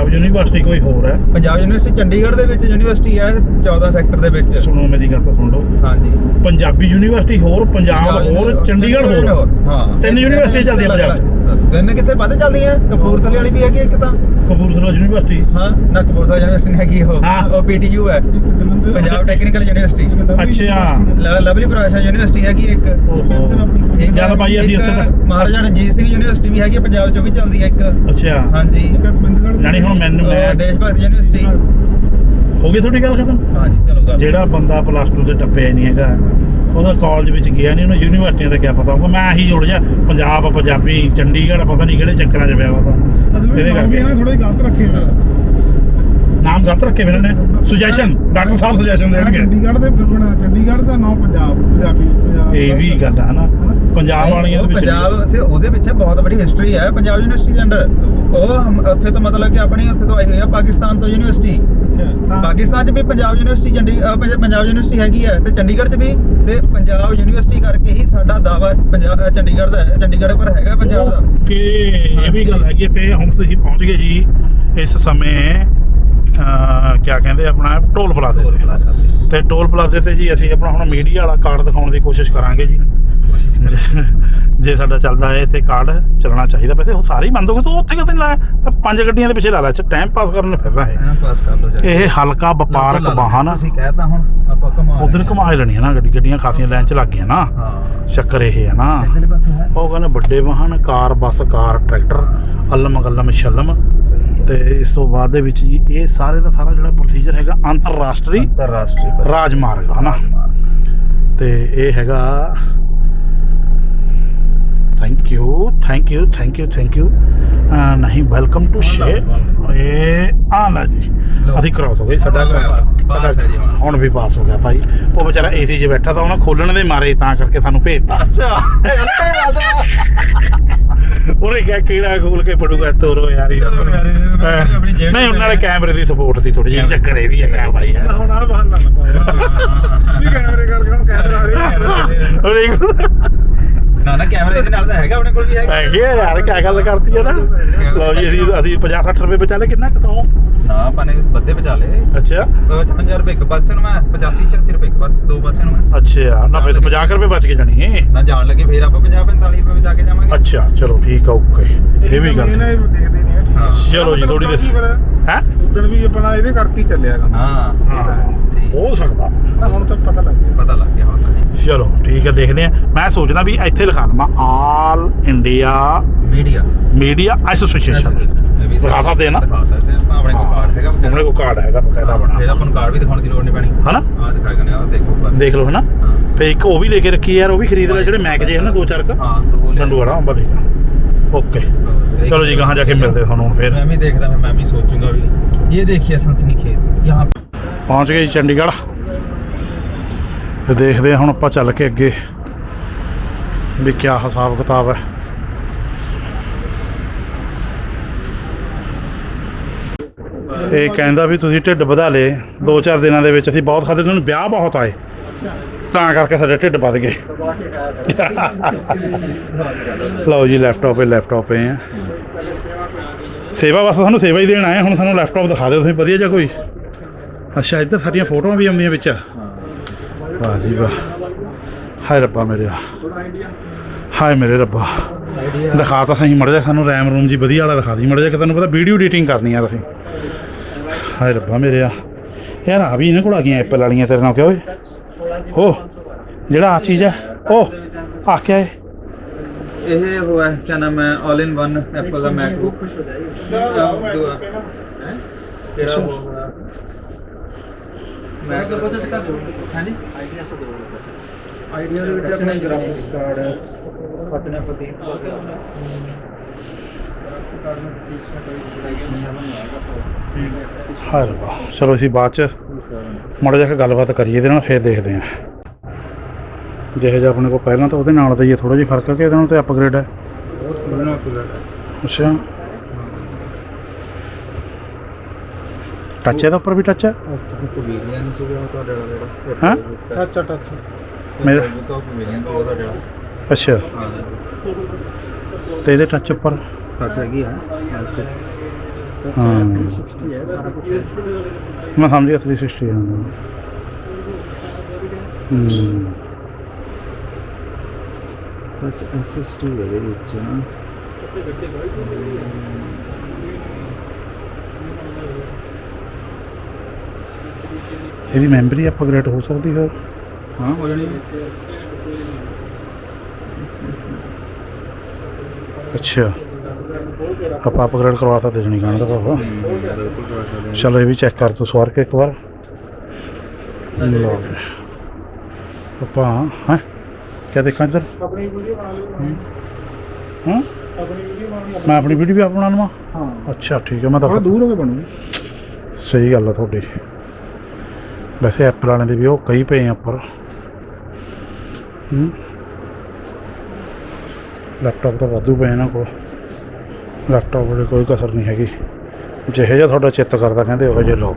ਪੰਜਾਬ ਯੂਨੀਵਰਸਿਟੀ ਕੋਈ ਹੋਰ ਹੈ? ਪੰਜਾਬ ਯੂਨੀਵਰਸਿਟੀ ਚੰਡੀਗੜ੍ਹ ਦੇ ਵਿੱਚ ਯੂਨੀਵਰਸਿਟੀ ਹੈ 14 ਸੈਕਟਰ ਦੇ ਵਿੱਚ। ਸੁਣੋ ਮੇਰੀ ਗੱਲ ਤਾਂ ਸੁਣ ਲਓ। ਹਾਂਜੀ। ਪੰਜਾਬੀ ਯੂਨੀਵਰਸਿਟੀ ਹੋਰ ਪੰਜਾਬ ਹੋਰ ਚੰਡੀਗੜ੍ਹ ਹੋਰ। ਹਾਂ। ਤਿੰਨ ਯੂਨੀਵਰਸਿਟੀ ਚੱਲਦੀਆਂ ਪੰਜਾਬ 'ਚ। ਤਿੰਨ ਕਿੱਥੇ? ਵੱਧ ਚੱਲਦੀਆਂ? ਕਪੂਰਥਲੇ ਵਾਲੀ ਵੀ ਹੈਗੀ ਇੱਕ ਤਾਂ। ਕਪੂਰਥਲਾ ਯੂਨੀਵਰਸਿਟੀ? ਹਾਂ ਨਾ ਕਪੂਰਥਲਾ ਯੂਨੀਵਰਸਿਟੀ ਨਹੀਂ ਹੈਗੀ ਉਹ। ਉਹ ਪੀਟੀਯੂ ਹੈ। ਪੰਜਾਬ ਟੈਕਨੀਕਲ ਯੂਨੀਵਰਸਿਟੀ ਅੱਛਾ। ਲਵਲੀ ਪ੍ਰੋਫੈਸਰ ਯੂਨੀਵਰਸਿਟੀ ਹੈਗੀ ਇੱਕ। ਓਹੋ। ਜਦ। ਭਾਈ ਅਸੀਂ ਉੱਥੇ ਮਹਾਰਾਜਾ ਰਣਜੀਤ ਸਿੰਘ ਯੂਨੀਵਰਸਿਟੀ ਵੀ ਹੈਗੀ ਪੰਜਾਬ ਚੋਂ ਵੀ ਚੱਲਦੀ ਹੈ ਇੱਕ। ਅੱਛਾ। ਹਾਂਜੀ। ਯਾਨੀ ਹੁਣ ਮੈਨੂੰ ਮੈਂ ਦੇਸ਼ ਭਗਤ ਯੂਨੀਵਰਸਿਟੀ। ਹੋ ਗਈ ਤੁਹਾਡੀ ਗੱਲ ਖਤਮ? ਹਾਂਜੀ ਚਲੋ ਗੱਲ ਜਿਹੜਾ ਬੰਦਾ ਪਲੱਸ 2 ਤੇ ਟੱਪਿਆ ਹੀ ਨਹੀਂ ਹੈਗਾ। ਉਹਦਾ ਕਾਲਜ ਵਿੱਚ ਗਿਆ ਨਹੀਂ ਉਹਨੂੰ ਯੂਨੀਵਰਸਿਟੀਆਂ ਦਾ ਕੀ ਪਤਾ ਹੋਊਗਾ। ਮੈਂ ਆਹੀ ਜੁੜ ਜਾ ਪੰਜਾਬ ਪੰਜਾਬੀ ਚੰਡੀਗੜ੍ਹ ਪਤਾ ਨਹੀਂ ਕਿਹੜੇ ਚੱਕਰਾਂ 'ਚ ਪਿਆ ਵਾ ਤਾਂ। ਇਹਦੇ ਕਰਕੇ। ਥੋੜਾ ਜਿਹਾ ਗਲਤ ਰੱਖੇ। ਨਾਮ ਗਲਤ ਰੱਖੇ ਹੋਏ ਨੇ। ਸੁਜੈਸ਼ਨ ਡਾਕਟਰ ਸਾਹਿਬ ਸੁਜੈਸ਼ਨ ਦੇਣਗੇ। ਚੰਡੀਗੜ੍ਹ ਦੇ ਬਣਾ ਚੰਡੀਗੜ੍ਹ ਦਾ ਨਾਮ ਪੰਜਾਬ ਪੰਜਾਬੀ ਪੰਜਾਬ ਇਹ ਵੀ ਗੱਲ ਹੈ ਨਾ। ਪੰਜਾਬ ਵਾਲੀਆਂ ਦੇ ਵਿੱਚ ਪੰਜਾਬ ਉਹਦੇ ਪਿੱਛੇ ਬਹੁਤ ਬੜੀ ਹਿਸਟਰੀ ਹੈ ਪੰਜਾਬ ਯੂਨੀਵਰਸਿਟੀ ਦੇ ਅੰਡਰ ਉਹ ਉੱਥੇ ਤੋਂ ਮਤਲਬ ਕਿ ਆਪਣੀ ਉੱਥੇ ਤੋਂ ਆਈ ਹੋਈ ਆ ਪਾਕਿਸਤਾਨ ਤੋਂ ਯੂਨੀਵਰਸਿਟੀ। ਅੱਛਾ ਪਾਕਿਸਤਾਨ 'ਚ ਵੀ ਪੰਜਾਬ ਯੂਨੀਵਰਸਿਟੀ ਚੰਡੀ ਅਹ ਪੰਜ- ਪੰਜਾਬ ਯੂਨੀਵਰਸਿਟੀ ਹੈਗੀ ਹੈ ਤੇ ਚੰਡੀਗੜ੍ਹ 'ਚ ਵੀ ਤੇ ਪੰਜਾਬ ਯੂਨੀਵਰਸਿਟੀ ਕਰਕੇ ਹੀ ਸਾਡਾ ਦਾਵਾ ਪੰਜਾਬ ਚੰਡੀਗੜ੍ਹ ਦਾ ਹੈ ਚੰਡੀਗੜ੍ਹ ਪਰ ਹੈਗਾ ਪੰਜਾਬ ਦਾ। ਕਿ ਇਹ ਵੀ ਗੱਲ ਹੈਗੀ ਤੇ ਹੁਣ ਤੁਸੀਂ ਪਹੁੰਚ ਗਏ ਜੀ ਇਸ ਸਮੇਂ ਕਿਆ ਕਹਿੰਦੇ ਆਪਣਾ ਟੋਲ ਪਲਾਜ਼ੇ ਤੇ। ਤੇ ਟੋਲ ਪਲਾਜ਼ੇ ਤੇ ਜੀ ਅਸੀਂ ਆਪਣਾ ਹੁਣ ਮੀਡੀਆ ਵਾਲਾ ਕਾਰਡ ਦਿਖਾਉਣ ਦੀ ਕੋਸ਼ਿਸ਼ ਕਰਾਂਗੇ ਜੀ। ਜੇ ਸਾਡਾ ਚੱਲਦਾ ਹੈ ਤੇ ਕਾਰਡ ਚੱਲਣਾ ਚਾਹੀਦਾ ਵੈਸੇ ਉਹ ਸਾਰੇ ਹੀ ਬੰਦ ਹੋ ਗਏ ਤੂੰ ਉੱਥੇ ਕਿਤੇ ਨੀ ਲਾਇਆ? ਤਾਂ ਪੰਜ ਗੱਡੀਆਂ ਦੇ ਪਿੱਛੇ ਲਾ ਲੈ ਚ ਟਾਈਮ ਪਾਸ ਕਰਨ ਨੂੰ ਫਿਰਦਾ ਹੈ ਪਾਸ ਕਰ ਇਹ ਹਲਕਾ ਵਪਾਰਕ ਵਾਹਨ ਤੁਸੀਂ ਕਹਿਤਾ ਹੁਣ ਆਪਾਂ ਕਮਾ ਉਧਰ ਘੁਮਾ ਹੀ ਲੈਣੀਆਂ ਨਾ ਗੱਡੀ ਗੱਡੀਆਂ ਕਾਫੀਆਂ ਲਾਈਨ ਚ ਲੱਗ ਗਈਆਂ ਨਾ। ਹਾਂ। ਚੱਕਰ ਇਹ ਹੈ ਨਾ। ਹੈ। ਉਹ ਕਹਿੰਦੇ ਵੱਡੇ ਵਾਹਨ ਕਾਰ ਬੱਸ ਕਾਰ ਟਰੈਕਟਰ ਅਲਮ ਗਲਮ ਛਲਮ। ਤੇ ਇਸ ਤੋਂ ਬਾਅਦ ਦੇ ਵਿੱਚ ਜੀ ਇਹ ਸਾਰੇ ਦਾ ਸਾਰਾ ਜਿਹੜਾ ਪ੍ਰੋਸੀਜਰ ਹੈਗਾ ਅੰਤਰਰਾਸ਼ਟਰੀ ਅੰਤਰਰਾਸ਼ਟਰੀ ਰਾਜਮਾਰਗ ਹਨਾ? ਤੇ ਇਹ ਹੈਗਾ thank you thank you thank you thank you ਨਹੀਂ ਵੈਲਕਮ ਟੂ ਸ਼ੇ ਇਹ ਆ ਲੈ ਜੀ ਅਸੀਂ ਕ੍ਰਾਸ ਹੋ ਗਏ ਸਾਡਾ ਜੀ ਹੁਣ। ਵੀ ਪਾਸ ਹੋ ਗਿਆ ਭਾਈ ਉਹ ਵਿਚਾਰਾ ਏਸੀ 'ਚ ਬੈਠਾ ਤਾਂ ਉਹਨਾਂ ਖੋਲਣ ਦੇ ਮਾਰੇ ਤਾਂ ਕਰਕੇ ਸਾਨੂੰ ਭੇਜਤਾ ਅੱਛਾ ਉਹਨੇ ਕਿਹਾ ਕਿਹੜਾ ਖੋਲ ਕੇ ਪੜੂਗਾ ਤੋਰੋ ਯਾਰ ਨਹੀਂ ਉਹਨਾਂ ਦੇ ਕੈਮਰੇ ਦੀ ਸਪੋਰਟ ਦੀ ਥੋੜੀ ਜਿਹੀ ਚੱਕਰ ਇਹ ਵੀ ਹੈਗਾ ਭਾਈ ਹੁਣ ਆ ਬਹਾਨਾ ਨਾ ਪਾਓ ਕੈਮਰੇ ਕਰਕੇ ਹੁਣ ਕੈਮਰਾ ਆ ਰਿਹਾ ਨਾ ਨਾ ਕੈਮਰਾ ਇਹਦੇ ਨਾਲ ਤਾਂ ਹੈਗਾ ਆਪਣੇ ਕੋਲ ਵੀ ਹੈਗਾ। ਹੈਗੇ ਆ ਯਾਰ ਕੀ ਗੱਲ ਕਰਤੀ ਹੈ ਨਾ? ਲਓ ਜੀ ਅਸੀਂ ਅਸੀਂ 50 60 ਰੁਪਏ ਬਚਾ ਲਏ ਕਿੰਨਾ ਕਸੋਂ ਨਾ ਆਪਾਂ ਨੇ ਬੱਦੇ ਬਚਾ ਲਏ। ਅੱਛਾ। 55 ਰੁਪਏ ਇੱਕ ਬੱਸ ਨੂੰ ਮੈਂ 85 86 ਰੁਪਏ ਇੱਕ ਬੱਸ ਦੋ ਬੱਸਾਂ ਨੂੰ ਮੈਂ। ਅੱਛਾ ਨਾ ਫਿਰ ਤਾਂ 50 ਰੁਪਏ ਬਚ ਕੇ ਜਾਣੀ ਹੈ ਨਾ ਜਾਣ ਲੱਗੇ ਫੇਰ ਆਪਾਂ 50 45 ਰੁਪਏ ਬਚਾ ਕੇ ਜਾਵਾਂਗੇ। ਅੱਛਾ ਚਲੋ ਠੀਕ ਆ ਓਕੇ। ਇਹ ਵੀ ਗੱਲ ਇਹਨੇ ਦੇਖਦੇ ਨਹੀਂ ਹੈ। ਹਾਂ। ਚਲੋ ਜੀ ਥੋੜੀ ਦੇਰ ਹੈ? ਉਦੋਂ ਵੀ ਆਪਣਾ ਇਹਦੇ ਕਰਕੇ ਹੀ ਚੱਲਿਆ ਕੰਮ। ਹਾਂ। ਹੋ ਸਕਦਾ। ਤਾਂ ਹੁਣ ਤੱਕ ਪਤਾ ਲੱਗ ਪਤਾ ਲੱਗ ਗਿਆ ਹੁਣ ਤਾਂ ਜੀ। ਚਲੋ ਠੀਕ ਹੈ ਦੇਖਦੇ ਆ ਮੈਂ ਸੋਚਦਾ ਵੀ ਇੱਥੇ ਲਿਖਾ ਦਵਾਂ all India media media association ਦਿਖਾ ਸਕਦੇ ਨਾ? ਦਿਖਾ ਸਕਦੇ ਆ ਆਪਣੇ ਕੋਲ ਕਾਰਡ ਹੈਗਾ ਆਪਣੇ ਕੋਲ ਕਾਰਡ ਵੀ ਦਿਖਾਉਣ ਦੀ ਲੋੜ ਨਹੀਂ ਪੈਣੀ। ਹਨਾ? ਹਾਂ ਦਿਖਾਏਗਾ ਨੇ ਆ ਦੇਖੋ ਦੇਖ ਲਓ ਹਨਾ? ਤੇ ਇੱਕ ਉਹ ਵੀ ਲੈ ਕੇ ਰੱਖੀ ਯਾਰ ਉਹ ਵੀ ਖਰੀਦ ਲੈ ਜਿਹੜੇ ਮੈਕ ਜੇ ਹਨਾ ਦੋ ਚਾਰ ਕ। ਹਾਂ ਦੋ ਡੰਡੂ ਵਾਲਾ ਅੰਬਾ ਦੇਖਾ ਓਕੇ ਚਲੋ ਜੀ ਗਾਹਾਂ ਜਾ ਕੇ ਮਿਲਦੇ ਤੁਹਾਨੂੰ ਫਿਰ। ਮੈਂ ਵੀ ਦੇਖਦਾ ਮੈਂ ਵੀ ਸੋਚੂਗਾ ਵੀ। ਇਹ ਦੇਖੀਏ ਸੰਸਨੀ ਖੇਤ ਯਹਾਂ ਪਹੁੰਚ ਗਏ ਜੀ ਚੰਡੀਗੜ੍ਹ। ਤੇ ਦੇਖਦੇ ਹਾਂ ਹੁਣ ਆਪਾਂ ਚੱਲ ਕੇ ਅੱਗੇ ਵੀ ਕਿਆ ਹਿਸਾਬ ਕਿਤਾਬ ਹੈ। ਇਹ ਕਹਿੰਦਾ ਵੀ ਤੁਸੀਂ ਢਿੱਡ ਵਧਾ ਲਏ। ਦੋ ਚਾਰ ਦਿਨਾਂ ਦੇ ਵਿੱਚ ਅਸੀਂ ਬਹੁਤ ਖਾਦੇ ਤੁਹਾਨੂੰ ਵਿਆਹ ਬਹੁਤ ਆਏ। ਤਾਂ ਕਰਕੇ ਸਾਡੇ ਢਿੱਡ ਵੱਧ ਗਏ। ਲਓ ਜੀ ਲੈਪਟਾਪ 'ਤੇ ਲੈਪਟਾਪ ਪਏ ਸੇਵਾ ਵਾਸਤੇ ਸਾਨੂੰ ਸੇਵਾ ਹੀ ਦੇਣ ਆਏ ਹੁਣ ਸਾਨੂੰ ਲੈਪਟਾਪ ਦਿਖਾ ਦਿਓ ਤੁਸੀਂ, ਵਧੀਆ ਜਿਹਾ ਕੋਈ। ਅੱਛਾ ਇੱਧਰ ਸਾਡੀਆਂ ਫੋਟੋਆਂ ਵੀ ਆਉਂਦੀਆਂ ਵਿੱਚ। ਵਾਹ ਜੀ ਵਾਹ। ਹਾਏ ਰੱਬਾ ਮੇਰੇ। ਹਾਏ ਮੇਰੇ ਰੱਬਾ। ਦਿਖਾ ਤਾਂ ਸਹੀ ਮੜ ਜਾ ਸਾਨੂੰ ਰੈਮ ਰੂਮ ਜੀ ਵਧੀਆ ਵਾਲਾ ਦਿਖਾ ਦੀ। ਮੜ ਜਾ ਕਿ ਤੈਨੂੰ ਪਤਾ ਵੀਡੀਓ ਐਡੀਟਿੰਗ ਕਰਨੀ ਯਾਰ ਅਸੀਂ ਹਾਏ ਰੱਬਾ ਮੇਰੇ ਆ। ਯਾਰ ਆ ਵੀ ਇਹਨਾਂ ਕੋਲ ਆ ਗਈਆਂ ਐਪਲ ਵਾਲੀਆਂ ਤੇਰੇ ਨਾਲ ਕਿਹਾ ਓਏ? ਓ ਜਿਹੜਾ ਆ ਚੀਜ਼ ਹੈ ਓ ਆ ਕਿਆ ਇਹ ਉਹ ਹੈ ਕਿਆ ਨਾਮ ਇਨ ਵਨ ਐਪਲ ਦਾ ਮੈਕਬੁੱਕ ਖੁਸ਼ ਹੋ ਜਾਏਗੀ ਤੇਰਾ ਉਹ ਮੈਂ ਵਾਹ ਚਲੋ ਅਸੀਂ ਬਾਅਦ ਚ ਮੜਾ ਜਾ ਕੇ ਗੱਲਬਾਤ ਕਰੀਏ ਇਹਦੇ ਨਾਲ ਫਿਰ ਦੇਖਦੇ ਆਂ ਜਿਹੇ ਜਿਹਾ ਆਪਣੇ ਕੋਲ ਪਹਿਲਾਂ ਤਾਂ ਉਹਦੇ ਨਾਲ ਦਾ ਹੀ ਥੋੜਾ ਜਿਹਾ ਫ਼ਰਕ ਹੈ ਕਿ ਇਹਦੇ ਨਾਲ ਤੇ ਅਪਗ੍ਰੇਡ ਹੈ। ਬਹੁਤ ਪੁਰਾਣਾ ਅਪਗ੍ਰੇਡ ਹੈ। ਅੱਛਾ। ਟੱਚ ਇਹਦੇ ਉੱਪਰ ਵੀ ਟੱਚ ਹੈ ਪਵੇਲੀਅਨ ਸੀਗਾ ਤੁਹਾਡੇ ਵਾਲਾ ਜਿਹੜਾ ਹੈਂ? ਟੱਚ ਟੱਚ ਮੇਰਾ ਤੋਂ ਪਵੇਲੀਅਨ ਤੋਂ ਤੁਹਾਡੇ ਵਾਲਾ ਅੱਛਾ ਹਾਂ ਤੇ ਇਹਦੇ ਟੱਚ ਉੱਪਰ ਟੱਚ ਹੈਗੀ ਆ ਹਾਂ 60 ਹੈ ਸਾਰਾ ਕੁਝ ਮੈਂ ਸਮਝ ਗਿਆ 360 ਹਾਂ ਹੂੰ ਟੱਚ ਐਸਐਸਟੀ ਹੈ ਇਹਦੇ ਵਿੱਚ ਨਾ ਇਹਦੀ ਮੈਮਰੀ ਅਪਗ੍ਰੇਡ ਹੋ ਸਕਦੀ ਹੈ। ਹਾਂ ਹੋ ਜਾਣੀ। ਅੱਛਾ। ਆਪਾਂ ਅਪਗ੍ਰੇਡ ਕਰਵਾ ਤਾਂ ਦੇ ਜਣੀ ਕਹਿੰਦਾ ਬਾਬਾ। ਚਲੋ ਇਹ ਵੀ ਚੈੱਕ ਕਰ ਤੂੰ ਸਵਾਰ ਕੇ ਇੱਕ ਵਾਰ। ਲਓ ਜੀ। ਆਪਾਂ ਹਾਂ? ਕਿਆ ਦੇਖਾਂ ਇੱਧਰ? ਆਪਣੀ ਵੀਡੀਓ ਬਣਾ ਲਓ ਹਾਂ। ਆਪਣੀ ਵੀਡੀਓ ਬਣਾ ਲਓ ਮੈਂ ਆਪਣੀ ਵੀਡੀਓ ਵੀ ਆਪ ਬਣਾ ਲਵਾਂ ਹਾਂ। ਅੱਛਾ ਠੀਕ ਹੈ ਮੈਂ ਥੋੜਾ ਤਾਂ ਦੂਰ ਹੋ ਕੇ ਬਣੂ ਸਹੀ ਗੱਲ ਆ ਤੁਹਾਡੀ। ਵੈਸੇ ਐਪਲ ਵਾਲਿਆਂ ਦੇ ਵੀ ਉਹ ਕਈ ਪਏ ਆ ਉੱਪਰ। ਹੂੰ। ਲੈਪਟਾਪ ਤਾਂ ਵਾਧੂ ਪਏ ਇਹਨਾਂ ਕੋਲ। ਲੈਪਟਾਪ ਦੇ ਕੋਈ ਕਸਰ ਨਹੀਂ ਹੈਗੀ। ਜਿਹੇ ਜਿਹਾ ਤੁਹਾਡਾ ਚਿੱਤ ਕਰਦਾ ਕਹਿੰਦੇ ਉਹੋ ਜਿਹੇ ਲੋਕ।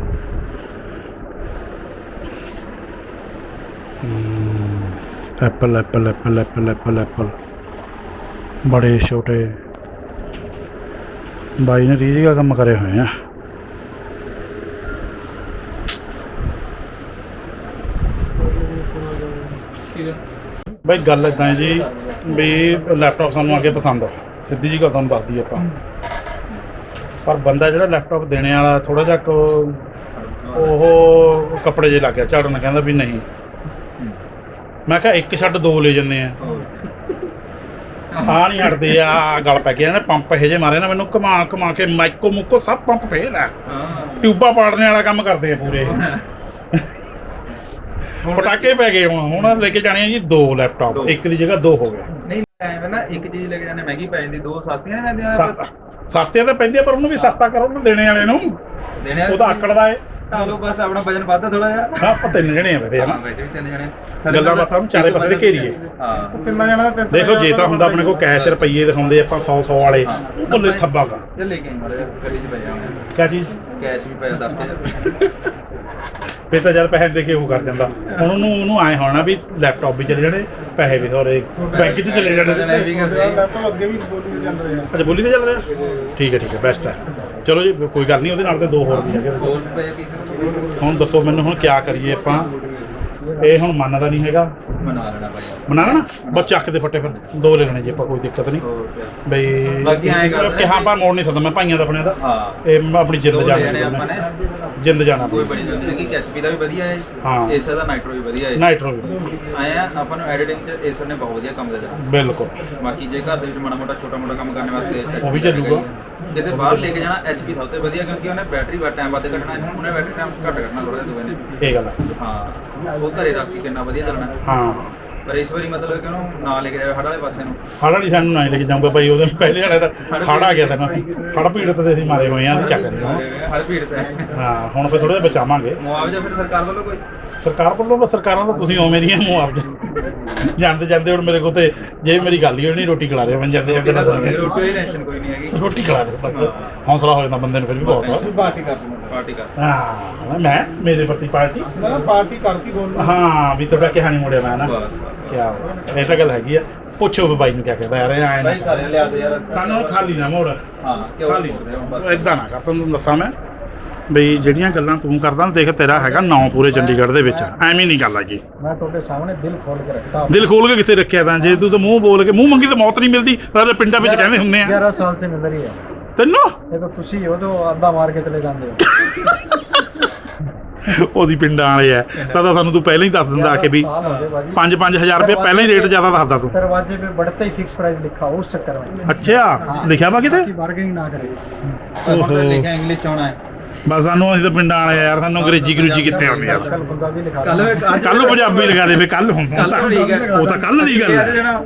Apple apple apple apple apple apple. ਬੜੇ ਛੋਟੇ। ਬਾਈ ਨੇ ਰੀਝ ਦਾ ਕੰਮ ਕਰੇ ਹੋਏ ਆ। ਬਈ ਗੱਲ ਇਦਾਂ ਹੈ ਜੀ ਵੀ ਲੈਪਟਾਪ ਸਾਨੂੰ ਅੱਗੇ ਪਸੰਦ ਆ। ਸਿੱਧੀ ਜੀ ਗੱਲ ਤੁਹਾਨੂੰ ਦੱਸਦੀ ਆਪਾਂ। ਪਰ ਬੰਦਾ ਜਿਹੜਾ ਲੈਪਟਾਪ ਦੇਣੇ ਵਾਲਾ ਥੋੜਾ ਜਿਹਾ ਕੁ ਉਹ ਕੱਪੜੇ ਜੇ ਲੱਗ ਗਿਆ ਝਾੜਨ ਕਹਿੰਦਾ ਵੀ ਨਹੀਂ। ਮੈਂ ਕਿਹਾ ਇੱਕ ਛੱਡ ਦੋ ਲੈ ਜੰਨੇ ਆ। ਆ ਨਹੀਂ ਹਟਦੇ ਆ ਗੱਲ ਪੈ ਗਿਆ। ਨਾ ਪੰਪ ਇਹ ਜੇ ਮਾਰੇ ਨਾ ਮੈਨੂੰ ਘੁਮਾ ਘੁਮਾ ਕੇ ਮਾਈਕੋ ਮੁੱਕੋ ਸਭ ਪੰਪ ਫੇਲ ਆ। ਟਿਊਬਾਂ ਪਾੜਨੇ ਵਾਲਾ ਕੰਮ ਕਰਦੇ ਆ ਪੂਰੇ। ਪਟਾਕੇ ਪੈ ਗਏ ਹੁਣ ਹੁਣ ਲੈ ਕੇ ਜਾਣੇ ਆ ਜੀ ਦੋ ਲੈਪਟਾਪ। ਇੱਕ ਦੀ ਜਗ੍ਹਾ ਦੋ ਹੋ ਗਏ ਨਹੀਂ ਐਵੇਂ ਨਾ ਇੱਕ ਚੀਜ਼ ਲੈ ਕੇ ਜਾਂਦੇ ਮਹਿੰਗੀ ਪੈ ਜਾਂਦੀ ਦੋ ਸਸਤੀਆਂ ਨੇ ਸਸਤਾ ਸਸਤੇ ਤਾਂ ਪੈਂਦੇ ਆ, ਪਰ ਉਹਨੂੰ ਵੀ ਸਸਤਾ ਕਰੋ ਉਹਨੂੰ ਦੇਣੇ ਵਾਲੇ ਨੂੰ। ਦੇਣੇ ਉਹਦਾ ਆਕੜਦਾ ਏ। ਚਲੋ ਬਸ ਆਪਣਾ ਵਜਨ ਵੱਧਦਾ ਥੋੜਾ ਜਿਹਾ। ਹਾਂ ਆਪਾਂ ਤਿੰਨ ਜਣੇ ਆ ਬੇਟੇ ਹਾਂ ਹਨਾ ਬੈਠੇ ਵੀ ਤਿੰਨ ਜਣੇ। ਗੱਲਾਂ ਬਾਤਾਂ ਨੂੰ ਚਾਰੇ ਪਾਸੇ ਤੇ ਘੇਰੀਏ। ਹਾਂ। ਕਿੰਨਾ ਜਾਣਾ ਤੇ ਦੇਖੋ ਜੇ ਤਾਂ ਹੁੰਦਾ ਆਪਣੇ ਕੋਲ ਕੈਸ਼ ਰੁਪਈਏ ਦਿਖਾਉਂਦੇ ਆਪਾਂ 100 100 ਵਾਲੇ। ਉਹ ਭੁੱਲੇ ਥੱਬਾ ਗਾ। ਇਹ ਲੈ ਕੇ ਆਈ ਮਾਰੇ ਗੱਡੀ 'ਚ ਪਏ ਕਿਆ ਚੀਜ਼? ਕੈਸ਼ ਵੀ ਪਿਆ 10000 ਫੇ ਤਾਂ ਜਦ ਪੈਸੇ ਦੇ ਕੇ ਉਹ ਕਰ ਜਾਂਦਾ। ਹੁਣ ਉਹਨੂੰ ਉਹਨੂੰ ਆਏ ਹੋਣਾ ਵੀ ਲੈਪਟਾਪ ਵੀ ਚਲੇ ਜਾਣੇ ਪੈਸੇ ਵੀ ਹੋਰੇ ਬੈਂਕ 'ਚ ਚਲੇ ਜਾਣੇ। ਲੈਪਟਾਪ ਅੱਗੇ ਵੀ ਬੋਲੀ ਚੱਲ ਰਿਹਾ। ਅੱਛਾ ਬੋਲੀ ਤੇ ਚੱਲ ਰਿਹਾ? ਠੀਕ ਹੈ ਠੀਕ ਹੈ ਬੈਸਟ ਹੈ। ਚਲੋ ਜੀ ਕੋਈ ਗੱਲ ਨਹੀਂ ਉਹਦੇ ਨਾਲ ਤੇ ਦੋ ਹੋਰ ਵੀ ਹੈਗੇ। ਹੋਰ ਪਏ ਪੀਸ ਹੁਣ ਦੱਸੋ ਮੈਨੂੰ ਹੁਣ ਕਿਆ ਕਰੀਏ ਆਪਾਂ। ਇਹ ਹੁਣ ਮੰਨਦਾ ਨਹੀਂ ਹੈਗਾ। ਬਣਾ ਲੈਣਾ ਭਾਈ ਬਣਾ ਲੈਣਾ? ਬਸ ਚੱਕ ਦੇ ਫੱਟੇ ਫਿਰ। ਦੋ ਲੈ ਲੈਣੇ ਜੀ ਆਪਾਂ ਕੋਈ ਦਿੱਕਤ ਨਹੀਂ। ਹੋਰ ਕਿਆ। ਬਈ ਬਾਕੀ ਐਂ ਕਰਦੇ ਨੇ ਕਿਹਾ ਆਪਾਂ ਮੋੜ ਨਹੀਂ ਸਕਦਾ ਮੈਂ ਭਾਈਆਂ ਦਾ ਆਪਣੇ ਦਾ। ਹਾਂ। ਇਹ ਮੈਂ ਆਪਣੀ ਜਿੰਦ ਦੋ ਜਾਣਾ ਲੈਣੇ ਆਪਾਂ ਨੇ। ਜਿੰਦ ਜਾਣਾ ਕੋਈ ਬੜੀ ਗੱਲ ਨਹੀਂ। ਕਿ ਐਚਪੀ ਦਾ ਵੀ ਵਧੀਆ ਹੈ। ਹਾਂ। ਏਸਰ ਦਾ ਨਾਈਟਰੋ ਵੀ ਵਧੀਆ ਹੈ ਨਾਈਟਰੋ ਵੀ ਆਏ ਆ ਆਪਾਂ ਨੂੰ ਐਡੀਟਿੰਗ ਚ ਏਸਰ ਨੇ ਬਹੁਤ ਵਧੀਆ ਕੰਮ ਦੇ ਦਿੱਤਾ। ਬਿਲਕੁਲ। ਬਾਕੀ ਜੇ ਘਰ ਦੇ ਵਿੱਚ ਮਾੜਾ ਮੋਟਾ ਛੋਟਾ ਮੋਟਾ ਕੰਮ ਕਰਨ ਵਾਸਤੇ ਉਹ ਵੀ ਚੱਲੂਗਾ। ਜਿੱਤੇ ਬਾਹਰ ਲੈ ਕੇ ਜਾਣਾ ਐਚਪੀ ਸਭ ਤੋਂ ਵਧੀਆ ਕਿਉਂਕਿ ਉਹਨੇ ਬੈਟਰੀ ਵੱਧ ਟਾਈਮ ਵੱਧ ਕੱਢਣਾ ਹੈ ਉਹਨੇ ਬੈਟਰੀ ਟਾਈਮ ਘੱਟ ਕੱਢਣਾ ਥੋੜਾ ਜਿਹਾ ਦੂਏ ਨੇ ਇਹ ਗੱਲ ਹੈ ਹਾਂ ਉਹ ਘਰੇ ਰੱਖ ਕੇ ਕਿੰਨਾ ਵਧੀਆ ਚੱਲਣਾ। ਹਾਂ। ਪਰ ਇਸ ਵਾਰੀ ਮਤਲਬ ਕਿ ਉਹਨੂੰ ਨਾ ਲੈ ਕੇ ਜਾਵੇ ਹੜ ਵਾਲੇ ਪਾਸੇ ਨੂੰ। ਫੜਾ ਨਹੀਂ ਸਾਨੂੰ ਨਾ ਲੈ ਕੇ ਜਾਊਗਾ ਬਾਈ ਉਹਦੇ ਪਹਿਲੇ ਵਾਲੇ ਦਾ ਫੜ ਆ ਗਿਆ ਤੈਨੂੰ ਫੜ ਪੀੜਤ ਤੇ ਅਸੀਂ ਮਾਰੇ ਹੋਏ ਆ ਕੀ ਕਰੀਏ ਹੜ ਭੀੜ ਤੇ ਹਾਂ। ਹੁਣ ਫੇ ਥੋੜਾ ਜਿਹਾ ਬਚਾਵਾਂਗੇ। ਮੁਆਵਜ਼ਾ ਫਿਰ ਸਰਕਾਰ ਵੱਲੋਂ ਕੋਈ? ਸਰਕਾਰ ਵੱਲੋਂ ਤਾਂ ਸਰਕਾਰਾਂ ਦਾ ਤੁਸੀਂ ਉਵੇਂ ਦੀਆਂ ਮੁਆਵਜ਼ਾ। ਜਾਂਦੇ ਜਾਂਦੇ ਹੁਣ ਮੇਰੇ ਕੋਲ ਤੇ ਜੇ ਮੇਰੀ ਗੱਲ ਹੀ ਨਹੀਂ ਰੋਟੀ ਖਿਲਾ ਦਿਓ ਮੈਂ ਜਾਂਦੇ ਜਾਂਦੇ ਰੋਟੀ ਦੀ ਟੈਨਸ਼ਨ ਕੋਈ ਨਹੀਂ ਹੈਗੀ। ਰੋਟੀ ਖਿਲਾ ਹੌਸਲਾ ਹੋ ਜਾਂਦਾ ਬੰਦੇ ਨੂੰ ਫਿਰ ਵੀ ਬਹੁਤ। ਕਰ ਪਾਰਟੀ ਕਰ ਹਾਂ ਮੈਂ ਮੇਰੇ ਪ੍ਰਤੀ ਪਾਰਟੀ। ਮੈਂ ਨਾ ਪਾਰਟੀ ਕਰਤੀ ਬੋਲ ਹਾਂ ਵੀ ਤੁਹਾਡਾ ਕਿਹਾ ਨਹੀਂ ਮੁੜਿਆ ਮੈਂ ਨਾ। ਕਿਆ ਇਹ ਤਾਂ ਗੱਲ ਹੈਗੀ ਆ। ਪੁੱਛੋ ਵੀ ਬਾਈ ਨੂੰ ਕਿਆ ਕਹਿੰਦਾ ਯਾਰ ਇਹ ਆਏ ਭਾਈ ਘਰੇ ਲਿਆ ਦੇ ਯਾਰ। ਸਾਨੂੰ ਖਾਲੀ ਨਾ ਮੋੜ। ਹਾਂ ਖਾਲੀ। ਇਦਾਂ ਨਾ ਕਰ ਤੁਹਾਨੂੰ ਦੱਸਾਂ ਮੈਂ। ਬਈ ਜਿਹੜੀਆਂ ਗੱਲਾਂ ਤੂੰ ਕਰਦਾ ਨਾ ਦੇਖ ਤੇਰਾ ਹੈਗਾ ਨੌ ਪੂਰੇ ਚੰਡੀਗੜ੍ਹ ਦੇ ਵਿੱਚ। ਐਵੇਂ ਨਹੀਂ ਗੱਲ ਹੈਗੀ। ਮੈਂ ਤੁਹਾਡੇ ਸਾਹਮਣੇ ਦਿਲ ਖੋਲ ਕੇ ਰੱਖਤਾ। ਦਿਲ ਖੋਲ ਕੇ ਕਿੱਥੇ ਰੱਖਿਆ ਤਾਂ? ਜੇ ਤੂੰ ਤਾਂ ਮੂੰਹ ਬੋਲ ਕੇ ਮੂੰਹ ਮੰਗੀ ਤਾਂ ਮੌਤ ਨਹੀਂ ਮਿਲਦੀ। ਪਰ ਪਿੰਡਾਂ ਵਿੱਚ ਕਹਿੰਦੇ ਹੁੰਦੇ ਆ। 11 ਸਾਲ ਸੇ ਮਿਲ ਰਹੀ ਹੈ। ਤੈਨੂੰ ਇਹ ਤਾਂ ਤੁਸੀਂ ਹੋ ਜੋ ਅੱਧਾ ਮਾਰ ਕੇ ਚਲੇ ਜਾਂਦੇ ਹੋ ਉਹਦੀ ਪਿੰਡਾਂ ਵਾਲੇ ਆ ਤਾਂ ਤਾਂ ਸਾਨੂੰ ਤੂੰ ਪਹਿਲਾਂ ਹੀ ਦੱਸ ਦਿੰਦਾ ਆ ਕੇ ਵੀ 11 साल हो गए बाजी 5-5000 ਰੁਪਏ ਪਹਿਲਾਂ ਹੀ ਰੇਟ ਜ਼ਿਆਦਾ ਦੱਸਦਾ ਤੂੰ दरवाजे पे बढ़ते ही फिक्स प्राइस लिखा हो उस चक्कर में ਅੱਛਾ ਲਿਖਿਆ ਵਾ ਕਿਤੇ ताकि बार्गेनिंग ना करे ਹੁਣ ਤਾਂ ਓਹੋ। ਲਿਖਿਆ ਇੰਗਲਿਸ਼ ਚ ਆਉਣਾ ਹੈ ਬਸ ਸਾਨੂੰ ਅਸੀਂ ਤਾਂ ਪਿੰਡਾਂ ਵਾਲੇ ਆ ਯਾਰ ਸਾਨੂੰ ਅੰਗਰੇਜ਼ੀ ਗਰੂਜੀ ਕਿੱਥੇ ਆਉਂਦੀ ਯਾਰ कल पंजाबी लिखा ਕੱਲ था। ਕੱਲ ਨੂੰ ਪੰਜਾਬੀ ਲਗਾ ਦੇਵੇ ਕੱਲ ਹੁਣ ਕੱਲ ਠੀਕ ਹੈ ਉਹ ਤਾਂ ਕੱਲ ਦੀ ਗੱਲ ਹੈ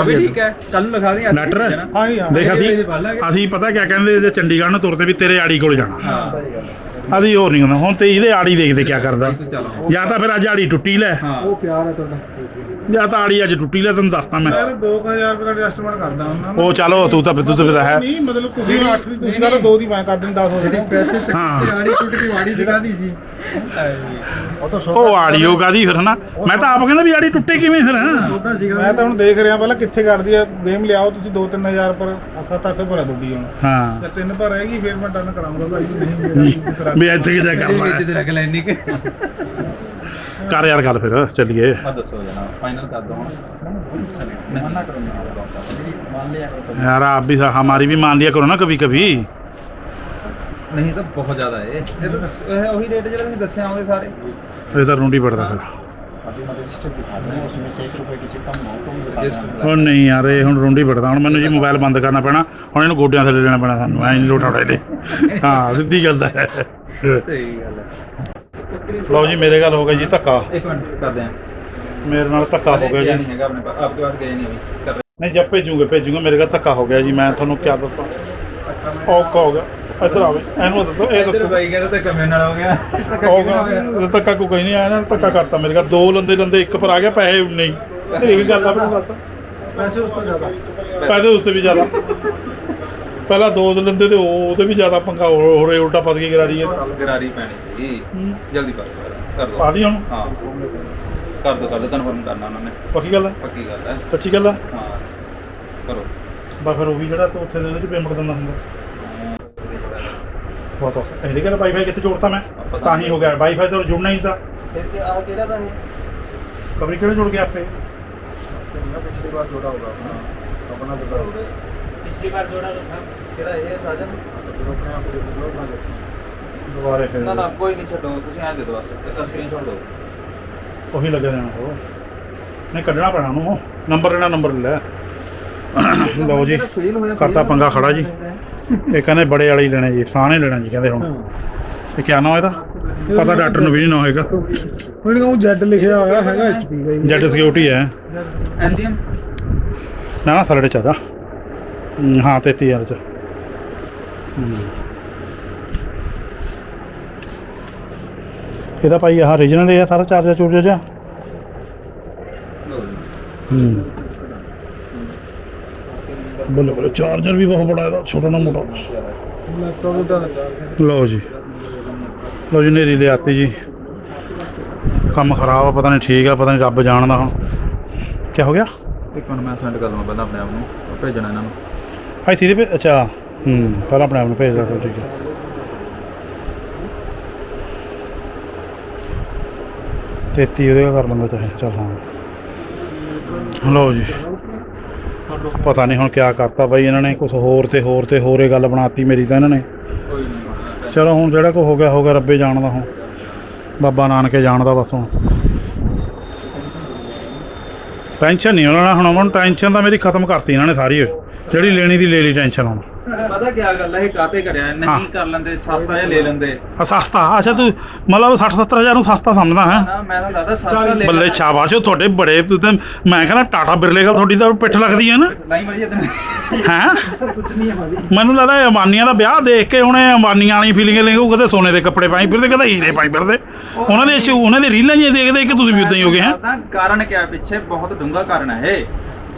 ਅਭੀ ਠੀਕ ਹੈ ਕੱਲ ਨੂੰ ਦੇ ਲੈਟਰ। ਹਾਂ ਹਾਂ। ਦੇਖ ਅਸੀਂ ਅਸੀਂ ਪਤਾ ਕਿਆ ਕਹਿੰਦੇ ਜੇ ਚੰਡੀਗੜ੍ਹ ਨੂੰ ਤੁਰਦੇ ਵੀ ਤੇਰੇ ਆੜੀ ਕੋਲ ਜਾਣਾ। ਹਾਂ। ਅਦੀ ਹੋਰ ਨਹੀਂ ਹੁੰਦਾ। ਹੁਣ ਤੇ ਇਹਦੇ ਆੜੀ ਦੇਖਦੇ ਕੀ ਕਰਦਾ। ਜਾਂ ਤਾਂ ਫਿਰ ਅੱਜ ਆੜੀ ਟੁੱਟੀ ਲੈ। ਉਹ ਪਿਆਰ ਹੈ ਤੁਹਾਡਾ। ਜਾਂ ਤਾਂ ਆੜੀ ਅੱਜ ਟੁੱਟੀ ਲੈ ਤੈਨੂੰ ਦੱਸਦਾ ਮੈਂ। ਯਾਰ 2000 ਰੁਪਏ ਦਾ ਐਡਜਸਟਮੈਂਟ ਕਰਦਾ ਉਹਨਾਂ ਉਹ ਚਲੋ ਤੂੰ ਤਾਂ ਤੂੰ ਤਾਂ ਹੈ। ਨਹੀਂ ਮਤਲਬ ਤੁਸੀਂ 8 ਤੁਸੀਂ ਕਹਿੰਦੇ 2 ਦੀ ਮੈਂ ਕਰ ਦਿੰਦਾ 10 ਹੋ ਪੈਸੇ ਚੱਕੀ ਆੜੀ ਟੁੱਟ ਕੇ ਜਗਾ ਦੀ ਸੀ। ਉਹ ਤਾਂ ਉਹ ਆੜੀ ਉਹ ਗਾਦੀ ਫਿਰ ਹਨਾ? ਮੈਂ ਤਾਂ ਆਪ ਕਹਿੰਦਾ ਵੀ ਆੜੀ ਟੁੱਟੇ ਕਿਵੇਂ ਫਿਰ ਮੈਂ ਤਾਂ ਹੁਣ ਦੇਖ ਰਿਹਾ ਪਹਿਲਾਂ ਕਿੱਥੇ ਕਰਦੀ ਆ ਗੇਮ ਲਿਆਓ ਤੁਸੀਂ 2-3000 ਪਰ 7-8 ਭਰਾ ਦੁੱਡੀ ਵੀ ਇੱਥੇ ਕਿਤੇ ਹੈ ਇੱਥੇ ਰੱਖ ਲੈ ਕਰ ਯਾਰ ਗੱਲ ਫਿਰ ਚੱਲੀਏ। ਮੈਂ ਯਾਰ ਆਪ ਵੀ ਹਮਾਰੀ ਵੀ ਮੰਨ ਲਿਆ ਕਰੋ ਨਾ ਕभी ਕभी ਨਹੀਂ ਤਾਂ ਬਹੁਤ ਜ਼ਿਆਦਾ ਹੈ ਇਹ ਤਾਂ ਇਹ ਉਹੀ ਰੇਟ ਜਿਹੜਾ ਤੁਸੀਂ ਦੱਸਿਆ ਆਉਂਦੇ ਸਾਰੇ। ਇਹ ਤਾਂ ਰੂੰਡੀ ਪੜਦਾ ਫਿਰ। ਹੁਣ ਨਹੀਂ ਯਾਰ ਇਹ ਹੁਣ ਰੂੰਡੀ ਪੜਦਾ। ਹੁਣ ਮੈਨੂੰ ਜੀ ਮੋਬਾਈਲ ਬੰਦ ਕਰਨਾ ਪੈਣਾ। ਹੁਣ ਇਹਨੂੰ ਗੋਡਿਆਂ ਥੱਲੇ ਲੈਣਾ ਪੈਣਾ ਸਾਨੂੰ। ਐਂ ਨਹੀਂ ਲੋਟਾ ਹਾਂ ਸਿੱਧੀ ਗੱਲ ਹੈ। ਲਓ ਜੀ ਮੇਰੇ ਗੱਲ ਹੋ ਗਿਆ ਜੀ ਧੱਕਾ। ਇੱਕ ਮਿੰਟ ਕਰਦੇ ਆ ਮੇਰੇ ਨਾਲ ਧੱਕਾ ਹੋ ਗਿਆ ਜੀ। ਨਹੀਂ ਹੈਗਾ ਆਪਣੇ ਪਾਸ ਆਪਕੇ ਪਾਸ ਗਏ ਨਹੀਂ ਅਭੀ। ਨਹੀਂ ਜਦ ਭੇਜੂਗੇ ਭੇਜੂਗੇ ਮੇਰੇ ਨਾਲ ਧੱਕਾ ਹੋ ਗਿਆ ਜੀ ਮੈਂ ਤੁਹਾਨੂੰ ਕੀ ਦੱਸਾਂ। ਔਖਾ ਹੋ ਗਿਆ। ਇੱਧਰ ਆਵੇ ਇਹਨੂੰ ਦੱਸੋ ਇਹ ਦੱਸੋ। ਬਾਈ ਕਹਿੰਦਾ ਧੱਕਾ ਮੇਰੇ ਨਾਲ ਹੋ ਗਿਆ। ਹੋਗਾ ਧੱਕਾ ਕੋਈ ਨਹੀਂ ਆਇਆ ਨਾ ਧੱਕਾ ਕਰਤਾ ਮੇਰੇ ਨਾਲ ਦੋ ਲੰਦੇ ਲੰਦੇ ਇੱਕ ਪਰ ਆ ਗਿਆ ਪੈਸੇ ਨਹੀਂ। ਇਹ ਵੀ ਗੱਲ ਆ ਮੈਨੂੰ ਪੈਸੇ ਉਸ ਤੋਂ ਜ਼ਿਆਦਾ। ਪੈਸੇ ਉਸ ਤੋਂ ਵੀ ਜ਼ਿਆਦਾ। ਪਹਿਲਾਂ ਦੋ ਦੇ ਲੰਦੇ ਤੇ ਉਹ ਉਹਦੇ ਵੀ ਜ਼ਿਆਦਾ ਪੰਗਾ ਹੋ ਹੋਰੇ ਉਲਟਾ ਪਦ ਕੀ ਕਰਾ ਰਹੀ ਹੈ ਗਰਾਰੀ ਪੈਣੀ ਜਲਦੀ ਕਰ ਕਰ ਦੋ। ਪਾ ਦੀ ਹੁਣ। ਹਾਂ। ਕਰ ਦੋ ਕਰ ਦੋ ਕਨਫਰਮ ਕਰਨਾ ਉਹਨਾਂ ਨੇ। ਪੱਕੀ ਗੱਲ ਹੈ ਪੱਕੀ ਗੱਲ ਹੈ ਸੱਚੀ ਗੱਲ ਹੈ ਹਾਂ। ਕਰੋ। ਬਸ ਫਿਰ ਉਹ ਵੀ ਜਿਹੜਾ ਤੂੰ ਉੱਥੇ ਦੇ ਵਿੱਚ ਪੇਮੈਂਟ ਦਿੰਦਾ ਹੁੰਦਾ। ਬਹੁਤ ਔਖਾ। ਇਹਦੇ ਕਹਿੰਦਾ ਵਾਈਫਾਈ ਕਿੱਥੇ ਜੋੜਤਾ ਮੈਂ? ਤਾਂ ਹੀ ਹੋ ਗਿਆ। ਵਾਈਫਾਈ ਤਾਂ ਜੁੜਨਾ ਹੀ ਤਾਂ। ਫਿਰ ਆ ਕਿਹੜਾ ਦਾ ਕਬਰੀ ਕਿਹੜੇ ਜੁੜ ਗਿਆ ਆਪੇ? ਪਿਛਲੀ ਵਾਰ ਜੋੜਾ ਹੋਗਾ ਆਪਣਾ। ਆਪਣਾ ਬਤਾ ਹੋਗਾ ਕੋਈ ਨਹੀਂ ਛੱਡੋ ਤੁਸੀਂ ਐਂ ਦੇ ਦਿਓ ਬਸ ਇੱਕ ਨੰਬਰ ਲੈਣਾ ਨੰਬਰ ਲੈ। ਲਓ ਜੀ ਕਰਤਾ ਪੰਗਾ ਖੜਾ ਜੀ। ਇਹ ਕਹਿੰਦੇ ਬੜੇ ਵਾਲੇ ਲੈਣੇ ਜੀ ਸਾਹਣੇ ਲੈਣਾ ਜੀ ਕਹਿੰਦੇ ਹੁਣ। ਇਹ ਕਿਆ ਨਾਮ ਇਹਦਾ? ਪਤਾ ਡਾਕਟਰ ਨੂੰ ਵੀ ਨਾ ਹੋਏਗਾ। ਉਹਨੇ ਕਹੂੰ ਜੈਡ ਲਿਖਿਆ ਹੋਇਆ ਹੈਗਾ ਐਚਪੀ ਦਾ ਹੀ। ਜੈਡ ਹੈ। ਐਲਡੀਐਮ ਨਾ ਨਾ ਸਾਡੇ ਹਮ, ਹਾਂ 33000 ਚ। ਹਮ। ਇਹਦਾ ਭਾਈ ਆਹ ਰੀਜਨਲ ਹੈ ਸਾਰਾ ਚਾਰਜਰ ਚੂਰਜਰ ਜਿਹਾ। ਹੂੰ ਬੱਲੇ ਬੱਲੇ ਚਾਰਜਰ ਵੀ ਬਹੁਤ ਬੜਾ ਇਹਦਾ ਛੋਟਾ ਨਾ ਮੋਟਾ। ਲੈਪਟਾਪ ਦਾ ਲਓ ਜੀ। ਲਓ ਜੀ ਨੇਰੀ ਲਿਆਤੀ ਜੀ। ਕੰਮ ਖਰਾਬ ਆ ਪਤਾ ਨਹੀਂ ਠੀਕ ਆ ਪਤਾ ਨਹੀਂ ਰੱਬ ਜਾਣਦਾ ਹੁਣ। ਕੀ ਹੋ ਗਿਆ? ਇੱਕ ਮਿੰਟ ਮੈਂ ਸੈਂਡ ਕਰ ਲਵਾਂ ਪਹਿਲਾਂ ਆਪਣੇ ਆਪ ਨੂੰ ਭੇਜਣਾ ਇਹਨਾਂ ਨੂੰ। ਹਾਈ ਸੀਧੇ ਪੇ ਅੱਛਾ। ਹੂੰ। ਪਹਿਲਾਂ ਆਪਣੇ ਆਪ ਨੂੰ ਭੇਜ ਦਿਓ ਠੀਕ ਹੈ। ਤੇਤੀ ਉਹਦੇ ਕਰ ਲੰਦਾ ਚਾਹੇ ਚੱਲ ਹਾਂ। ਲਓ ਜੀ। ਪਤਾ ਨਹੀਂ ਹੁਣ ਕਿਆ ਕਰਤਾ ਬਾਈ ਇਹਨਾਂ ਨੇ ਕੁਝ ਹੋਰ ਤੇ ਹੋਰ ਤੇ ਹੋਰ ਇਹ ਗੱਲ ਬਣਾਤੀ ਮੇਰੀ ਤਾਂ ਇਹਨਾਂ ਨੇ। ਕੋਈ ਨਹੀਂ ਚਲੋ ਹੁਣ ਜਿਹੜਾ ਕੋ ਹੋ ਗਿਆ ਹੋ ਗਿਆ ਰੱਬੇ ਜਾਣਦਾ ਹੁਣ। ਬਾਬਾ ਨਾਨਕੇ ਜਾਣਦਾ ਬਸ ਹੁਣ। ਟੈਨਸ਼ਨ ਨਹੀਂ ਉਹਨਾਂ ਨੇ ਹੁਣ ਉਹਨਾਂ ਨੂੰ ਟੈਨਸ਼ਨ ਤਾਂ ਮੇਰੀ ਖਤਮ ਕਰਤੀ ਇਹਨਾਂ ਨੇ ਸਾਰੀ। ਜਿਹੜੀ ਲੈਣੀ ਦੀ ਲੈ ਲਈ ਟੈਨਸ਼ਨ ਹੁਣ। ਪਤਾ ਕੀ ਗੱਲ ਹੈ ਇਹ ਕਾਤੇ ਕਰਿਆ? ਇਹਨੇ ਹਾਂ। ਕੀ ਕਰ ਲੈਂਦੇ? ਸਸਤਾ ਜਿਹਾ ਲੈ ਲੈਂਦੇ। ਆ ਸਸਤਾ? ਅੱਛਾ ਤੂੰ ਮਤਲਬ 60 70000 ਨੂੰ ਸਸਤਾ ਸਮਝਦਾ ਹੈ? ਨਾ ਮੈਂ ਤਾਂ ਦਾਦਾ ਸਸਤਾ ਲੈ ਬੱਲੇ ਸ਼ਾਬਾਸ਼ ਓ ਤੁਹਾਡੇ ਬੜੇ ਤੂੰ ਤਾਂ ਮੈਂ ਕਹਿੰਦਾ ਟਾਟਾ ਬਿਰਲੇ ਗੱਲ ਤੁਹਾਡੀ ਤਾਂ ਪਿੱਠ ਲੱਗਦੀ ਹੈ ਨਾ। ਨਹੀਂ ਮੜੀ ਜਦ ਹੈ? ਕੁਝ ਨਹੀਂ ਹੈ ਮੜੀ ਮੈਨੂੰ ਲੱਗਦਾ ਇਹ ਅੰਬਾਨੀਆਂ ਦਾ ਵਿਆਹ ਦੇਖ ਕੇ ਉਹਨੇ ਅੰਬਾਨੀਆਂ ਵਾਲੀ ਫੀਲਿੰਗ ਲੈਂਗੇ ਕਦੇ ਸੋਨੇ ਦੇ ਕੱਪੜੇ ਪਾਈ ਫਿਰਦੇ ਕਦੇ ਹੀਰੇ ਪਾਈ ਫਿਰਦੇ। ਉਹਨਾਂ ਦੇ ਉਹਨਾਂ ਦੇ ਰੀਲਾਂ ਜੀ ਦੇਖ ਦੇਖ ਕੇ ਤੁਸੀਂ ਵੀ ਉਦਾਂ ਹੀ ਹੋ ਗਏ ਹੈ? ਤਾਂ ਕਾਰਨ ਕੀ ਹੈ ਪਿੱਛੇ? ਬਹੁਤ ਡੂੰਘਾ ਕਾਰਨ ਹੈ ਇਹ।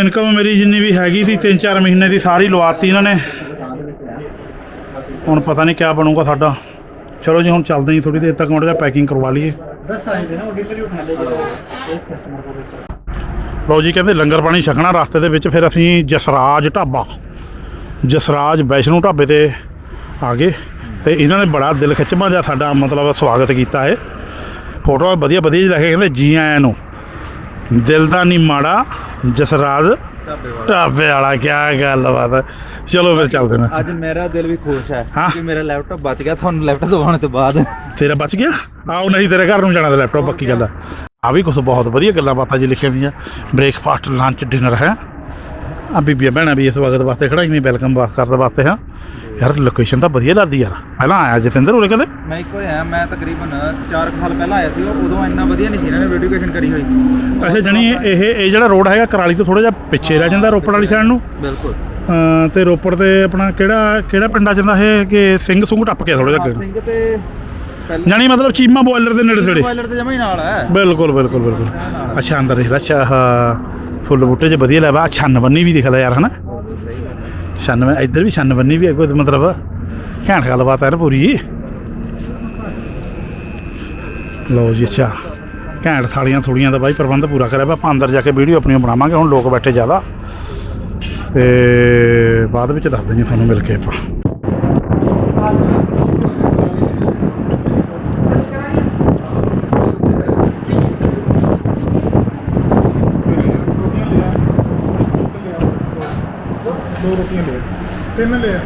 ਇਨਕਮ ਮੇਰੀ ਜਿੰਨੀ ਵੀ ਹੈਗੀ ਸੀ 3-4 ਮਹੀਨੇ ਦੀ ਸਾਰੀ ਲਵਾਤੀ ਇਹਨਾਂ ਨੇ। ਹੁਣ ਪਤਾ ਨਹੀਂ ਕਿਆ ਬਣੂਗਾ ਸਾਡਾ। ਚਲੋ ਜੀ ਹੁਣ ਚੱਲਦੇ ਹਾਂ ਥੋੜੀ ਦੇਰ ਤੱਕ ਮੜ ਜਾ ਪੈਕਿੰਗ ਕਰਵਾ ਲਈਏ। ਬਸ ਆਏ ਦੇ ਨਾ ਉਹ ਡਿਲੀਵਰੀ ਉਠਾ ਲੈ ਕਸਟਮਰ ਲੋ ਜੀ ਕਹਿੰਦੇ ਲੰਗਰ ਪਾਣੀ ਛਕਣਾ ਰਸਤੇ ਦੇ ਵਿੱਚ ਫਿਰ ਅਸੀਂ ਜਸਰਾਜ ਢਾਬਾ ਜਸਰਾਜ ਵੈਸ਼ਨੂ ਢਾਬੇ ਤੇ ਆ ਗਏ। ਤੇ ਇਹਨਾਂ ਨੇ ਬੜਾ ਦਿਲ ਖਿੱਚਵਾ ਜਿਹਾ ਸਾਡਾ ਮਤਲਬ ਸਵਾਗਤ ਕੀਤਾ ਹੈ। ਫੋਟੋ ਵਧੀਆ ਵਧੀਆ ਜਿਹੀ ਲੈ ਕੇ ਕਹਿੰਦੇ ਜੀ ਆਇਆਂ ਨੂੰ। ਦਿਲ ਦਾ ਨਹੀਂ ਮਾੜਾ ਜਸਰਾਜ ਢਾਬੇ ਵਾਲਾ ਕੀ ਗੱਲ ਬਾਤ ਹੈ। ਚਲੋ ਫਿਰ ਚੱਲਦੇ ਨੇ। ਅੱਜ ਮੇਰਾ ਦਿਲ ਵੀ ਖੁਸ਼ ਹੈ ਹਾਂ। ਕਿ ਮੇਰਾ ਲੈਪਟਾਪ ਬਚ ਗਿਆ ਤੁਹਾਨੂੰ ਲੈਪਟਾਪ ਦਵਾਉਣ ਤੋਂ ਬਾਅਦ। ਤੇਰਾ ਬਚ ਗਿਆ? ਆਓ ਨਹੀਂ ਤੇਰੇ ਘਰ ਨੂੰ ਜਾਣਾ ਤੇ ਲੈਪਟਾਪ ਪੱਕੀ ਗੱਲ ਆ। ਆ ਵੀ ਕੁਝ ਬਹੁਤ ਵਧੀਆ ਗੱਲਾਂ ਬਾਤਾਂ ਜੀ ਲਿਖੀਆਂ ਹੋਈਆਂ। ਬ੍ਰੇਕਫਾਸਟ ਲੰਚ ਡਿਨਰ ਹੈ। ਆ ਬੀਬੀਆਂ ਭੈਣਾਂ ਵੀ ਇਸ ਵਕਤ ਵਾਸਤੇ ਖੜਾਈ ਨਹੀਂ ਵੈਲਕਮ ਬਾਸ ਕਰਨ ਵਾਸਤੇ ਹਾਂ। ਯਾਰ ਲੋਕੇਸ਼ਨ ਤਾਂ ਵਧੀਆ ਲੱਗਦੀ ਯਾਰ। ਪਹਿਲਾਂ ਆਇਆ ਜਤਿੰਦਰ ਉਰੇ ਕਦੇ ਮੈਂ ਇੱਕੋ ਆਇਆ ਮੈਂ ਤਕਰੀਬਨ 4 ਸਾਲ ਪਹਿਲਾਂ ਆਇਆ ਸੀ ਉਦੋਂ ਇੰਨਾ ਵਧੀਆ ਨਹੀਂ ਸੀ ਇਹਨਾਂ ਨੇ ਵੀਡੀਓਕੇਸ਼ਨ ਕਰੀ ਹੋਈ। ਅੱਛਾ ਜਣੀ ਇਹ ਇਹ ਜਿਹੜਾ ਰੋਡ ਹੈਗਾ ਕਰਾਲੀ ਤੋਂ ਥੋੜਾ ਜਿਹਾ ਪਿੱਛੇ ਰਹਿ ਜਾਂਦਾ ਰੋਪੜ ਵਾਲੀ ਸਾਈਡ ਨੂੰ? ਬਿਲਕੁਲ। ਅਮ ਤੇ ਰੋਪੜ ਤੇ ਆਪਣਾ ਕਿਹੜਾ ਕਿਹੜਾ ਪਿੰਡ ਆ ਜਾਂਦਾ ਇਹ ਕਿ ਸਿੰਘ ਸੁੰਗ ਟੱਪ ਕੇ ਥੋੜਾ ਜਿਹਾ ਅੱਗੇ? ਸਿੰਘ ਤੇ ਪਹਿਲਾਂ ਜਾਣੀ ਮਤਲਬ ਚੀਮਾ ਬੋਇਲਰ ਦੇ ਨੇੜੇ ਤੇੜੇ। ਬਾਇਲਰ ਤੇ ਜਮਾ ਹੀ ਨਾਲ ਹੈ। ਬਿਲਕੁਲ ਬਿਲਕੁਲ ਬਿਲਕੁਲ। ਅੱਛਾ ਅੰਦਰ ਦੇਖ ਲੈ ਅੱਛਾ ਆਹ। ਫੁੱਲ ਬੂਟੇ 'ਚ ਵਧੀਆ ਲੱਗਦਾ ਛੰਨ ਬੰਨੀ ਵੀ ਦਿਖਦਾ ਯਾਰ ਹਨਾ? ਛੰਨ ਇੱਧਰ ਵੀ ਛੰਨ ਬੰਨੀ ਵੀ ਹੈ ਕੋਈ ਮਤਲਬ ਘੈਂਟ ਗੱਲਬਾਤ ਹੈ ਨਾ ਪੂਰੀ। ਲਓ ਜੀ, ਅੱਛਾ। ਘੈਂਟ ਥਾਲੀਆਂ ਥੋੜੀਆਂ ਦਾ ਬਾਈ ਪ੍ਰਬੰਧ ਪੂਰਾ ਕਰਿਆ ਵਾ, ਆਪਾਂ ਅੰਦਰ ਜਾ ਕੇ ਵੀਡੀਓ ਆਪਣੀਆਂ ਬਣਾਵਾਂਗੇ, ਹੁਣ ਲੋਕ ਬੈਠੇ ਜ਼ਿਆਦਾ। ਤੇ ਬਾਅਦ ਵਿੱਚ ਦੱਸ ਦਿੰਦੇ ਤੁਹਾਨੂੰ ਮਿਲ ਕੇ ਆਪਾਂ। Beklemeli.